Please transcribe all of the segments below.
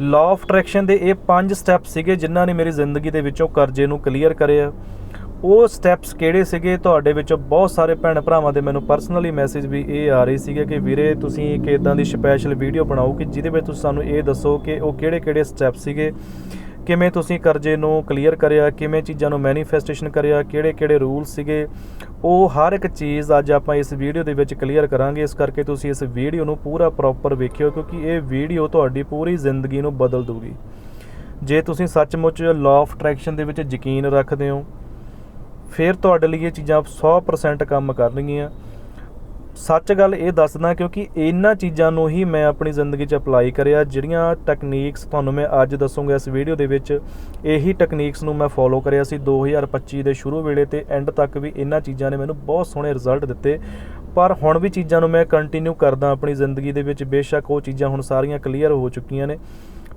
Law of attraction ਦੇ ਇਹ ਪੰਜ ਸਟੈਪ ਸੀਗੇ ਜਿਨ੍ਹਾਂ ਨੇ ਮੇਰੀ ਜ਼ਿੰਦਗੀ ਦੇ ਵਿੱਚੋਂ ਕਰਜ਼ੇ ਨੂੰ ਕਲੀਅਰ ਕਰਿਆ ਉਹ ਸਟੈਪਸ ਕਿਹੜੇ ਸੀਗੇ? ਤੁਹਾਡੇ ਵਿੱਚੋਂ ਬਹੁਤ ਸਾਰੇ ਭੈਣ ਭਰਾਵਾਂ ਦੇ ਮੈਨੂੰ ਪਰਸਨਲੀ ਮੈਸੇਜ ਵੀ ਇਹ ਆ ਰਹੇ ਸੀਗੇ ਕਿ ਵੀਰੇ ਤੁਸੀਂ ਇੱਕ ਇਦਾਂ ਦੀ ਸਪੈਸ਼ਲ ਵੀਡੀਓ ਬਣਾਓ ਕਿ ਜਿਹਦੇ ਵਿੱਚ ਤੁਸੀਂ ਸਾਨੂੰ ਇਹ ਦੱਸੋ ਕਿ ਉਹ ਕਿਹੜੇ-ਕਿਹੜੇ ਸਟੈਪ ਸੀਗੇ। ਕਿਵੇਂ ਤੁਸੀਂ ਕਰਜ਼ੇ ਨੂੰ ਕਲੀਅਰ ਕਰਿਆ? ਕਿਵੇਂ ਚੀਜ਼ਾਂ ਨੂੰ ਮੈਨੀਫੈਸਟੇਸ਼ਨ ਕਰਿਆ? ਕਿਹੜੇ-ਕਿਹੜੇ ਰੂਲ ਸੀਗੇ? ਉਹ ਹਰ ਇੱਕ ਚੀਜ਼ ਅੱਜ ਆਪਾਂ ਇਸ ਵੀਡੀਓ ਦੇ ਵਿੱਚ ਕਲੀਅਰ ਕਰਾਂਗੇ। ਇਸ ਕਰਕੇ ਤੁਸੀਂ ਇਸ ਵੀਡੀਓ ਨੂੰ ਪੂਰਾ ਪ੍ਰੋਪਰ ਵੇਖਿਓ, ਕਿਉਂਕਿ ਇਹ ਵੀਡੀਓ ਤੁਹਾਡੀ ਪੂਰੀ ਜ਼ਿੰਦਗੀ ਨੂੰ ਬਦਲ ਦੂਗੀ ਜੇ ਤੁਸੀਂ ਸੱਚਮੁੱਚ ਲਾਅ ਆਫ ਅਟਰੈਕਸ਼ਨ ਦੇ ਵਿੱਚ ਯਕੀਨ ਰੱਖਦੇ ਹੋ, ਫਿਰ ਤੁਹਾਡੇ ਲਈ ਇਹ ਚੀਜ਼ਾਂ 100% ਕੰਮ ਕਰਨਗੀਆਂ। ਸੱਚ ਗੱਲ ਇਹ ਦੱਸਦਾ ਕਿਉਂਕਿ ਇਹਨਾਂ ਚੀਜ਼ਾਂ ਨੂੰ ਹੀ ਮੈਂ ਆਪਣੀ ਜ਼ਿੰਦਗੀ 'ਚ ਅਪਲਾਈ ਕਰਿਆ, ਜਿਹੜੀਆਂ ਟੈਕਨੀਕਸ ਤੁਹਾਨੂੰ ਮੈਂ ਅੱਜ ਦੱਸੂਗਾ ਇਸ ਵੀਡੀਓ ਦੇ ਵਿੱਚ, ਇਹੀ ਟੈਕਨੀਕਸ ਨੂੰ ਮੈਂ ਫੋਲੋ ਕਰਿਆ ਸੀ 2025 ਦੇ ਸ਼ੁਰੂ ਵੇਲੇ ਤੇ ਐਂਡ ਤੱਕ ਵੀ ਇਹਨਾਂ ਚੀਜ਼ਾਂ ਨੇ ਮੈਨੂੰ ਬਹੁਤ ਸੋਹਣੇ ਰਿਜ਼ਲਟ ਦਿੱਤੇ। ਪਰ ਹੁਣ ਵੀ ਚੀਜ਼ਾਂ ਨੂੰ ਮੈਂ ਕੰਟੀਨਿਊ ਕਰਦਾ ਆਪਣੀ ਜ਼ਿੰਦਗੀ ਦੇ ਵਿੱਚ, ਬੇਸ਼ੱਕ ਉਹ ਚੀਜ਼ਾਂ ਹੁਣ ਸਾਰੀਆਂ ਕਲੀਅਰ ਹੋ ਚੁੱਕੀਆਂ ਨੇ,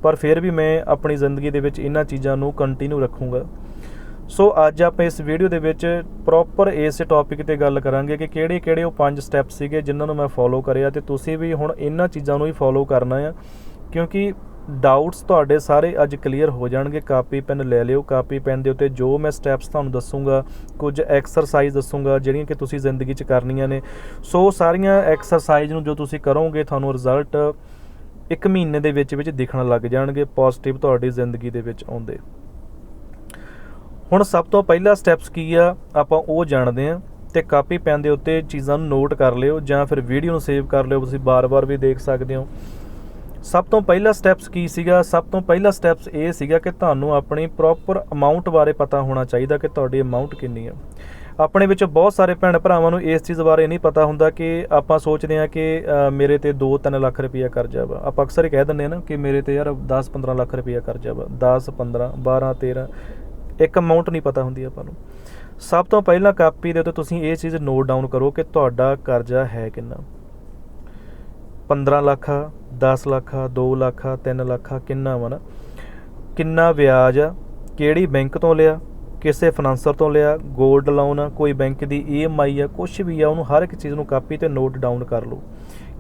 ਪਰ ਫਿਰ ਵੀ ਮੈਂ ਆਪਣੀ ਜ਼ਿੰਦਗੀ ਦੇ ਵਿੱਚ ਇਹਨਾਂ ਚੀਜ਼ਾਂ ਨੂੰ ਕੰਟੀਨਿਊ ਰੱਖੂੰਗਾ। ਸੋ ਅੱਜ ਆਪਾਂ ਇਸ ਵੀਡੀਓ ਦੇ ਵਿੱਚ ਪ੍ਰੋਪਰ ਇਸ ਟੌਪਿਕ ਤੇ ਗੱਲ ਕਰਾਂਗੇ ਕਿ ਕਿਹੜੇ-ਕਿਹੜੇ ਉਹ ਪੰਜ ਸਟੈਪ ਸੀਗੇ ਜਿਨ੍ਹਾਂ ਨੂੰ ਮੈਂ ਫੋਲੋ ਕਰਿਆ ਤੇ ਤੁਸੀਂ ਵੀ ਹੁਣ ਇਹਨਾਂ ਚੀਜ਼ਾਂ ਨੂੰ ਹੀ ਫੋਲੋ ਕਰਨਾ ਆ, ਕਿਉਂਕਿ ਡਾਊਟਸ ਤੁਹਾਡੇ ਸਾਰੇ ਅੱਜ ਕਲੀਅਰ ਹੋ ਜਾਣਗੇ। ਕਾਪੀ ਪੈਨ ਲੈ ਲਿਓ, ਕਾਪੀ ਪੈਨ ਦੇ ਉੱਤੇ ਜੋ ਮੈਂ ਸਟੈਪਸ ਤੁਹਾਨੂੰ ਦੱਸੂਗਾ, ਕੁਝ ਐਕਸਰਸਾਈਜ਼ ਦੱਸੂਗਾ, ਜਿਹੜੀਆਂ ਕਿ ਤੁਸੀਂ ਜ਼ਿੰਦਗੀ 'ਚ ਕਰਨੀਆਂ ਨੇ। ਸੋ ਸਾਰੀਆਂ ਐਕਸਰਸਾਈਜ਼ ਨੂੰ ਜੋ ਤੁਸੀਂ ਕਰੋਗੇ, ਤੁਹਾਨੂੰ ਰਿਜ਼ਲਟ ਇੱਕ ਮਹੀਨੇ ਦੇ ਵਿੱਚ ਵਿੱਚ ਦਿਖਣ ਲੱਗ ਜਾਣਗੇ ਪੋਜ਼ਿਟਿਵ ਤੁਹਾਡੀ ਜ਼ਿੰਦਗੀ ਦੇ ਵਿੱਚ ਆਉਂਦੇ। ਹੁਣ ਸਭ ਤੋਂ ਪਹਿਲਾ ਸਟੈਪਸ ਕੀ ਆ, ਆਪਾਂ ਉਹ ਜਾਣਦੇ ਆ ਤੇ ਕਾਪੀ ਪੈਨ ਦੇ ਉੱਤੇ ਚੀਜ਼ਾਂ ਨੂੰ ਨੋਟ ਕਰ ਲਿਓ ਜਾਂ ਫਿਰ ਵੀਡੀਓ ਨੂੰ ਸੇਵ ਕਰ ਲਿਓ, ਤੁਸੀਂ ਬਾਰ-ਬਾਰ ਵੀ ਦੇਖ ਸਕਦੇ ਹੋ। ਸਭ ਤੋਂ ਪਹਿਲਾ ਸਟੈਪਸ ਕੀ ਸੀਗਾ? ਸਭ ਤੋਂ ਪਹਿਲਾ ਸਟੈਪਸ ਇਹ ਸੀਗਾ ਕਿ ਤੁਹਾਨੂੰ ਆਪਣੀ ਪ੍ਰੋਪਰ ਅਮਾਉਂਟ ਬਾਰੇ ਪਤਾ ਹੋਣਾ ਚਾਹੀਦਾ ਕਿ ਤੁਹਾਡੀ ਅਮਾਉਂਟ ਕਿੰਨੀ ਆ। ਆਪਣੇ ਵਿੱਚ ਬਹੁਤ ਸਾਰੇ ਭੈਣ ਭਰਾਵਾਂ ਨੂੰ ਇਸ ਚੀਜ਼ ਬਾਰੇ ਨਹੀਂ ਪਤਾ ਹੁੰਦਾ ਕਿ ਆਪਾਂ ਸੋਚਦੇ ਆ ਕਿ ਮੇਰੇ ਤੇ 2-3 ਲੱਖ ਰੁਪਇਆ ਕਰਜ਼ਾ ਵਾ। ਆਪਾਂ ਅਕਸਰ ਹੀ ਕਹਿ ਦਿੰਦੇ ਆ ਨਾ ਕਿ ਮੇਰੇ ਤੇ ਯਾਰ 10-15 ਲੱਖ ਰੁਪਇਆ ਕਰਜ਼ਾ ਵਾ। 10 15 12 13 ਇੱਕ ਅਮਾਉਂਟ ਨਹੀਂ ਪਤਾ ਹੁੰਦੀ ਆਪਾਂ ਨੂੰ। ਸਭ ਤੋਂ ਪਹਿਲਾਂ ਕਾਪੀ ਦੇ ਉੱਤੇ ਤੁਸੀਂ ਇਹ ਚੀਜ਼ ਨੋਟ ਡਾਊਨ ਕਰੋ ਕਿ ਤੁਹਾਡਾ ਕਰਜ਼ਾ ਹੈ ਕਿੰਨਾ। 15 ਲੱਖ ਆ 10 ਲੱਖ ਆ 2 ਲੱਖ ਆ 3 ਲੱਖ ਆ ਕਿੰਨਾ ਵਾ ਨਾ। ਕਿੰਨਾ ਵਿਆਜ ਆ, ਕਿਹੜੀ ਬੈਂਕ ਤੋਂ ਲਿਆ, ਕਿਸੇ ਫਾਈਨਾਂਸਰ ਤੋਂ ਲਿਆ 골ਡ ਲੋਨ ਆ, ਕੋਈ ਬੈਂਕ ਦੀ ਈਐਮਆਈ ਆ ਕੁਝ ਵੀ ਆ, ਉਹਨੂੰ ਹਰ ਇੱਕ ਚੀਜ਼ ਨੂੰ ਕਾਪੀ ਤੇ ਨੋਟ ਡਾਊਨ ਕਰ ਲਓ।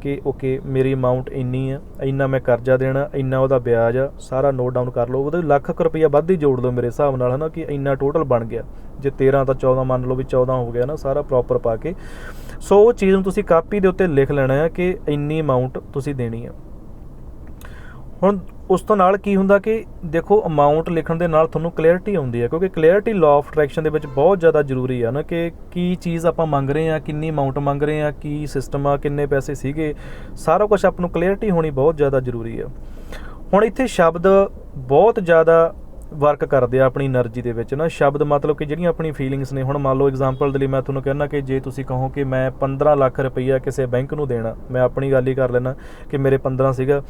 ਕਿ ਓਕੇ, ਮੇਰੀ ਅਮਾਉਂਟ ਇੰਨੀ ਆ, ਇੰਨਾ ਮੈਂ ਕਰਜ਼ਾ ਦੇਣਾ, ਇੰਨਾ ਉਹਦਾ ਵਿਆਜ ਆ, ਸਾਰਾ ਨੋਟ ਡਾਊਨ ਕਰ ਲਓ, ਉਹਦੇ ਲੱਖ ਕੁ ਰੁਪਈਆ ਵੱਧ ਹੀ ਜੋੜ ਲਓ ਮੇਰੇ ਹਿਸਾਬ ਨਾਲ, ਹਨਾ, ਕਿ ਇੰਨਾ ਟੋਟਲ ਬਣ ਗਿਆ। ਜੇ 13 ਤਾਂ 14 ਮੰਨ ਲਓ ਵੀ 14 ਹੋ ਗਿਆ ਨਾ, ਸਾਰਾ ਪ੍ਰੋਪਰ ਪਾ ਕੇ। ਸੋ ਉਹ ਚੀਜ਼ ਨੂੰ ਤੁਸੀਂ ਕਾਪੀ ਦੇ ਉੱਤੇ ਲਿਖ ਲੈਣਾ ਹੈ ਕਿ ਇੰਨੀ ਅਮਾਉਂਟ ਤੁਸੀਂ ਦੇਣੀ ਆ। ਹੁਣ ਉਸ ਤੋਂ ਨਾਲ ਕੀ ਹੁੰਦਾ ਕਿ ਦੇਖੋ ਅਮਾਉਂਟ ਲਿਖਣ ਦੇ ਨਾਲ ਤੁਹਾਨੂੰ ਕਲੈਰਿਟੀ ਆਉਂਦੀ ਹੈ, ਕਿਉਂਕਿ ਕਲੈਰਿਟੀ ਲਾਅ ਆਫ ਅਟਰੈਕਸ਼ਨ ਦੇ ਵਿੱਚ ਬਹੁਤ ਜ਼ਿਆਦਾ ਜ਼ਰੂਰੀ ਆ ਨਾ ਕਿ ਕੀ ਚੀਜ਼ ਆਪਾਂ ਮੰਗ ਰਹੇ ਆ ਕਿੰਨੀ ਅਮਾਉਂਟ ਮੰਗ ਰਹੇ ਆ ਕੀ ਸਿਸਟਮ ਆ, ਕਿੰਨੇ ਪੈਸੇ ਸੀਗੇ, ਸਾਰਾ ਕੁਝ ਆਪ ਨੂੰ ਕਲੈਰਿਟੀ ਹੋਣੀ ਬਹੁਤ ਜ਼ਿਆਦਾ ਜ਼ਰੂਰੀ ਆ। ਹੁਣ ਇੱਥੇ ਸ਼ਬਦ ਬਹੁਤ ਜ਼ਿਆਦਾ ਵਰਕ ਕਰਦੇ ਆ ਆਪਣੀ એનર્ਜੀ ਦੇ ਵਿੱਚ ਨਾ, ਸ਼ਬਦ ਮਤਲਬ ਕਿ ਜਿਹੜੀਆਂ ਆਪਣੀ ਫੀਲਿੰਗਸ ਨੇ। ਹੁਣ ਮੰਨ ਲਓ ਐਗਜ਼ਾਮਪਲ ਦੇ ਲਈ ਮੈਂ ਤੁਹਾਨੂੰ ਕਹਿਣਾ ਕਿ ਜੇ ਤੁਸੀਂ ਕਹੋ ਕਿ ਮੈਂ 15 ਲੱਖ ਰੁਪਈਆ ਕਿਸੇ ਬੈਂਕ ਨੂੰ ਦੇਣਾ, ਮੈਂ ਆਪਣੀ ਗੱਲ ਹੀ ਕਰ ਲੈਣਾ ਕਿ ਮੇਰੇ 15 ਸੀਗਾ।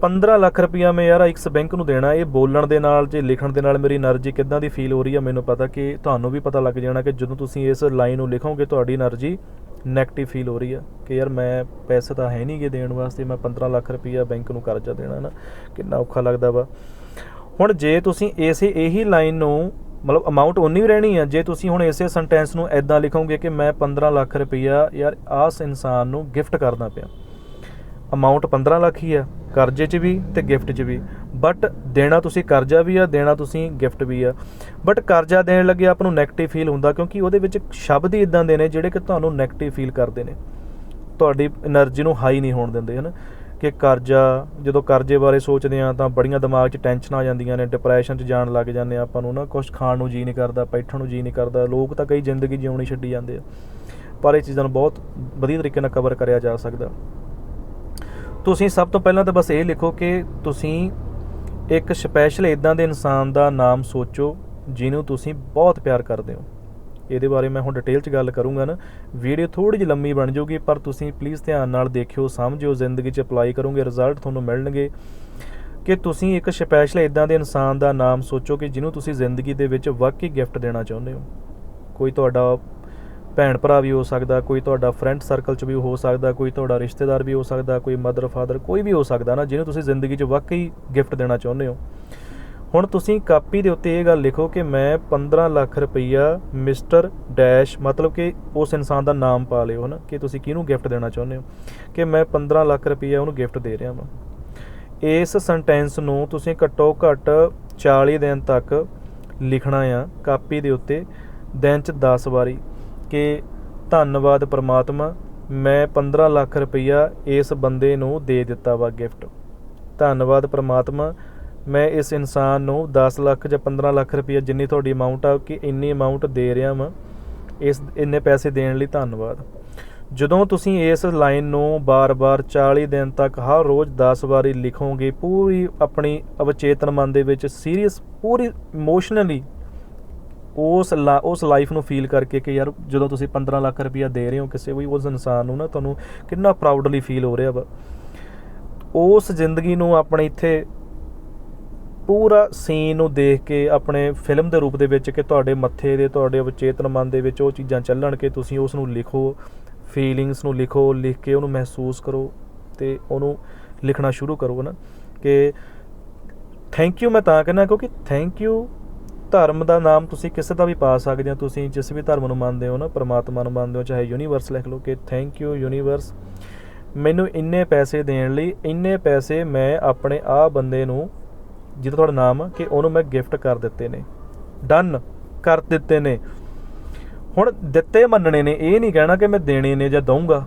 15 ਲੱਖ ਰੁਪਇਆ ਮੈਂ ਯਾਰ ਇੱਕ ਬੈਂਕ ਨੂੰ ਦੇਣਾ, ਇਹ ਬੋਲਣ ਦੇ ਨਾਲ ਜੇ ਲਿਖਣ ਦੇ ਨਾਲ ਮੇਰੀ એનર્ਜੀ ਕਿੱਦਾਂ ਦੀ ਫੀਲ ਹੋ ਰਹੀ ਹੈ ਮੈਨੂੰ ਪਤਾ ਕਿ ਤੁਹਾਨੂੰ ਵੀ ਪਤਾ ਲੱਗ ਜਾਣਾ ਕਿ ਜਦੋਂ ਤੁਸੀਂ ਇਸ ਲਾਈਨ ਨੂੰ ਲਿਖੋਗੇ, ਤੁਹਾਡੀ એનર્ਜੀ 네ਗੇਟਿਵ ਫੀਲ ਹੋ ਰਹੀ ਆ ਕਿ ਯਾਰ ਮੈਂ ਪੈਸੇ ਤਾਂ ਹੈ ਨਹੀਂ ਨਹੀਂਗੇ ਦੇਣ ਵਾਸਤੇ, ਮੈਂ 15 ਲੱਖ ਰੁਪਇਆ ਬੈਂਕ ਨੂੰ ਕਰਜ਼ਾ ਦੇਣਾ ਨਾ, ਕਿੰਨਾ ਔਖਾ ਲੱਗਦਾ ਵਾ। ਹੁਣ ਜੇ ਤੁਸੀਂ ਇਸੇ ਇਹੀ ਲਾਈਨ ਨੂੰ, ਮਤਲਬ ਅਮਾਉਂਟ ਉਨੀ ਵੀ ਰਹਿਣੀ ਆ, ਜੇ ਤੁਸੀਂ ਹੁਣ ਇਸੇ ਸੈਂਟੈਂਸ ਨੂੰ ਐਦਾਂ ਲਿਖੋਗੇ ਕਿ ਮੈਂ 15 ਲੱਖ ਰੁਪਇਆ ਯਾਰ ਆਸ ਇਨਸਾਨ ਨੂੰ ਗਿਫਟ ਕਰਨਾ ਪਿਆ। ਅਮਾਉਂਟ 15 ਲੱਖ ਹੀ ਆ, ਕਰਜ਼ੇ 'ਚ ਵੀ ਤੇ ਗਿਫਟ 'ਚ ਵੀ। ਬਟ ਦੇਣਾ ਤੁਸੀਂ ਕਰਜ਼ਾ ਵੀ ਆ, ਦੇਣਾ ਤੁਸੀਂ ਗਿਫਟ ਵੀ ਆ। ਬਟ ਕਰਜ਼ਾ ਦੇਣ ਲੱਗੇ ਆਪ ਨੂੰ 네ਗੇਟਿਵ ਫੀਲ ਹੁੰਦਾ ਕਿਉਂਕਿ ਉਹਦੇ ਵਿੱਚ ਸ਼ਬਦ ਹੀ ਇਦਾਂ ਦੇ ਨੇ ਜਿਹੜੇ ਕਿ ਤੁਹਾਨੂੰ 네ਗੇਟਿਵ ਫੀਲ ਕਰਦੇ ਨੇ। ਤੁਹਾਡੀ એનર્ਜੀ ਨੂੰ ਹਾਈ ਨਹੀਂ ਹੋਣ ਦਿੰਦੇ, ਹਨ? ਕਿ ਕਰਜ਼ਾ, ਜਦੋਂ ਕਰਜ਼ੇ ਬਾਰੇ ਸੋਚਦੇ ਆ ਤਾਂ ਬੜੀਆਂ ਦਿਮਾਗ 'ਚ ਟੈਨਸ਼ਨਾਂ ਆ ਜਾਂਦੀਆਂ ਨੇ ਡਿਪਰੈਸ਼ਨ 'ਚ ਜਾਣ ਲੱਗ ਜਾਂਦੇ ਆ ਆਪਾਂ ਨੂੰ ਨਾ। ਕੁਝ ਖਾਣ ਨੂੰ ਜੀ ਨਹੀਂ ਕਰਦਾ, ਬੈਠਣ ਨੂੰ ਜੀ ਨਹੀਂ ਕਰਦਾ। ਲੋਕ ਤਾਂ ਕਈ ਜ਼ਿੰਦਗੀ ਜਿਉਣੀ ਛੱਡੀ ਜਾਂਦੇ ਆ। ਪਰ ਇਹ ਚੀਜ਼ਾਂ ਨੂੰ ਬਹੁਤ ਵਧੀਆ ਤਰੀਕੇ ਨਾਲ ਕਵਰ ਕਰਿਆ ਜਾ ਸਕਦਾ। ਤੁਸੀਂ ਸਭ ਤੋਂ ਪਹਿਲਾਂ ਤਾਂ ਬਸ ਇਹ ਲਿਖੋ ਕਿ ਤੁਸੀਂ ਇੱਕ ਸਪੈਸ਼ਲ ਇਦਾਂ ਦੇ ਇਨਸਾਨ ਦਾ ਨਾਮ ਸੋਚੋ ਜਿਹਨੂੰ ਤੁਸੀਂ ਬਹੁਤ ਪਿਆਰ ਕਰਦੇ ਹੋ। ਇਹਦੇ ਬਾਰੇ ਮੈਂ ਹੁਣ ਡਿਟੇਲ 'ਚ ਗੱਲ ਕਰੂੰਗਾ ਨਾ। ਵੀਡੀਓ ਥੋੜੀ ਜਿਹੀ ਲੰਮੀ ਬਣ ਜਾਊਗੀ, ਪਰ ਤੁਸੀਂ ਪਲੀਜ਼ ਧਿਆਨ ਨਾਲ ਦੇਖਿਓ, ਸਮਝਿਓ, ਜ਼ਿੰਦਗੀ 'ਚ ਅਪਲਾਈ ਕਰੋਗੇ ਰਿਜ਼ਲਟ ਤੁਹਾਨੂੰ ਮਿਲਣਗੇ। ਕਿ ਤੁਸੀਂ ਇੱਕ ਸਪੈਸ਼ਲ ਇਦਾਂ ਦੇ ਇਨਸਾਨ ਦਾ ਨਾਮ ਸੋਚੋ ਕਿ ਜਿਹਨੂੰ ਤੁਸੀਂ ਜ਼ਿੰਦਗੀ ਦੇ ਵਿੱਚ ਵਾਕਈ ਗਿਫਟ ਦੇਣਾ ਚਾਹੁੰਦੇ ਹੋ। ਕੋਈ ਤੁਹਾਡਾ ਭੈਣ ਭਰਾ ਵੀ ਹੋ ਸਕਦਾ, ਕੋਈ ਤੁਹਾਡਾ ਫਰੈਂਡ ਸਰਕਲ 'ਚ ਵੀ ਹੋ ਸਕਦਾ, ਕੋਈ ਤੁਹਾਡਾ ਰਿਸ਼ਤੇਦਾਰ ਵੀ ਹੋ ਸਕਦਾ, ਕੋਈ ਮਦਰ ਫਾਦਰ ਕੋਈ ਵੀ ਹੋ ਸਕਦਾ ਨਾ, ਜਿਹਨੂੰ ਤੁਸੀਂ ਜ਼ਿੰਦਗੀ 'ਚ ਵਾਕਈ ਗਿਫਟ ਦੇਣਾ ਚਾਹੁੰਦੇ ਹੋ। ਹੁਣ ਤੁਸੀਂ ਕਾਪੀ ਦੇ ਉੱਤੇ ਇਹ ਗੱਲ ਲਿਖੋ ਕਿ ਮੈਂ 15 ਲੱਖ ਰੁਪਈਆ ਮਿਸਟਰ ਡੈਸ਼ ਮਤਲਬ ਕਿ ਉਸ ਇਨਸਾਨ ਦਾ ਨਾਮ ਪਾ ਲਿਓ ਹਨਾ, ਕਿ ਤੁਸੀਂ ਕਿਹਨੂੰ ਗਿਫਟ ਦੇਣਾ ਚਾਹੁੰਦੇ ਹੋ, ਕਿ ਮੈਂ 15 ਲੱਖ ਰੁਪਈਆ ਉਹਨੂੰ ਗਿਫਟ ਦੇ ਰਿਹਾ ਹਾਂ ਇਸ ਸੈਂਟੈਂਸ ਨੂੰ ਤੁਸੀਂ ਘੱਟੋ ਘੱਟ 40 ਦਿਨ ਤੱਕ ਲਿਖਣਾ ਆ ਕਾਪੀ ਦੇ ਉੱਤੇ, ਦਿਨ ਚ 10 ਵਾਰੀ। ਕਿ ਧੰਨਵਾਦ ਪ੍ਰਮਾਤਮਾ, ਮੈਂ 15 ਲੱਖ ਰੁਪਈਆ ਇਸ ਬੰਦੇ ਨੂੰ ਦੇ ਦਿੱਤਾ ਵਾ ਗਿਫਟ। ਧੰਨਵਾਦ ਪ੍ਰਮਾਤਮਾ, ਮੈਂ ਇਸ ਇਨਸਾਨ ਨੂੰ 10 ਲੱਖ ਜਾਂ 15 ਲੱਖ ਰੁਪਈਆ ਜਿੰਨੀ ਤੁਹਾਡੀ ਅਮਾਉਂਟ ਆ, ਕਿ ਇੰਨੀ ਅਮਾਉਂਟ ਦੇ ਰਿਹਾ ਵਾਂ, ਇਸ, ਇੰਨੇ ਪੈਸੇ ਦੇਣ ਲਈ ਧੰਨਵਾਦ। ਜਦੋਂ ਤੁਸੀਂ ਇਸ ਲਾਈਨ ਨੂੰ ਬਾਰ-ਬਾਰ 40 ਦਿਨ ਤੱਕ ਹਰ ਰੋਜ਼ 10 ਵਾਰੀ ਲਿਖੋਗੇ, ਪੂਰੀ ਆਪਣੀ ਅਵਚੇਤਨ ਮਨ ਦੇ ਵਿੱਚ ਸੀਰੀਅਸ ਪੂਰੀ ਇਮੋਸ਼ਨਲੀ ਉਸ ਲਾ- ਉਸ ਲਾਈਫ ਨੂੰ ਫੀਲ ਕਰਕੇ ਕਿ ਯਾਰ ਜਦੋਂ ਤੁਸੀਂ 15 ਲੱਖ ਰੁਪਇਆ ਦੇ ਰਹੇ ਹੋ ਕਿਸੇ ਵੀ, ਉਸ ਇਨਸਾਨ ਨੂੰ ਨਾ ਤੁਹਾਨੂੰ ਕਿੰਨਾ ਪ੍ਰਾਊਡਲੀ ਫੀਲ ਹੋ ਰਿਹਾ ਵਾ। ਉਸ ਜ਼ਿੰਦਗੀ ਨੂੰ ਆਪਣੇ ਇੱਥੇ ਪੂਰਾ ਸੀਨ ਨੂੰ ਦੇਖ ਕੇ ਆਪਣੇ ਫਿਲਮ ਦੇ ਰੂਪ ਦੇ ਵਿੱਚ ਕਿ ਤੁਹਾਡੇ ਮੱਥੇ ਦੇ, ਤੁਹਾਡੇ ਅਵਚੇਤਨ ਮਨ ਦੇ ਵਿੱਚ ਉਹ ਚੀਜ਼ਾਂ ਚੱਲਣ ਕਿ ਤੁਸੀਂ ਉਸ ਨੂੰ ਲਿਖੋ ਫੀਲਿੰਗਸ ਨੂੰ ਲਿਖੋ, ਲਿਖ ਕੇ ਉਹਨੂੰ ਮਹਿਸੂਸ ਕਰੋ ਤੇ ਉਹਨੂੰ ਲਿਖਣਾ ਸ਼ੁਰੂ ਕਰੋ ਨਾ ਕਿ ਥੈਂਕ ਯੂ ਮੈਂ ਤਾਂ ਕਹਿੰਦਾ ਕਿਉਂਕਿ ਥੈਂਕ ਯੂ ਧਰਮ ਦਾ ਨਾਮ ਤੁਸੀਂ ਕਿਸੇ ਦਾ ਵੀ ਪਾ ਸਕਦੇ ਹੋ, ਤੁਸੀਂ ਜਿਸ ਵੀ ਧਰਮ ਨੂੰ ਮੰਨਦੇ ਹੋ ਨਾ, ਪਰਮਾਤਮਾ ਨੂੰ ਮੰਨਦੇ ਹੋ, ਚਾਹੇ ਯੂਨੀਵਰਸ ਲਿਖ ਲਓ ਕਿ ਥੈਂਕ ਯੂ ਯੂਨੀਵਰਸ ਮੈਨੂੰ ਇੰਨੇ ਪੈਸੇ ਦੇਣ ਲਈ, ਇੰਨੇ ਪੈਸੇ ਮੈਂ ਆਪਣੇ ਆ ਬੰਦੇ ਨੂੰ, ਜਿਹਦਾ ਤੁਹਾਡਾ ਨਾਮ ਕਿ ਉਹਨੂੰ ਮੈਂ ਗਿਫਟ ਕਰ ਦਿੱਤੇ ਨੇ। ਡਨ ਕਰ ਦਿੱਤੇ ਨੇ। ਹੁਣ ਦਿੱਤੇ ਮੰਨਣੇ ਨੇ, ਇਹ ਨਹੀਂ ਕਹਿਣਾ ਕਿ ਮੈਂ ਦੇਣੇ ਨੇ ਜਾਂ ਦਊਂਗਾ।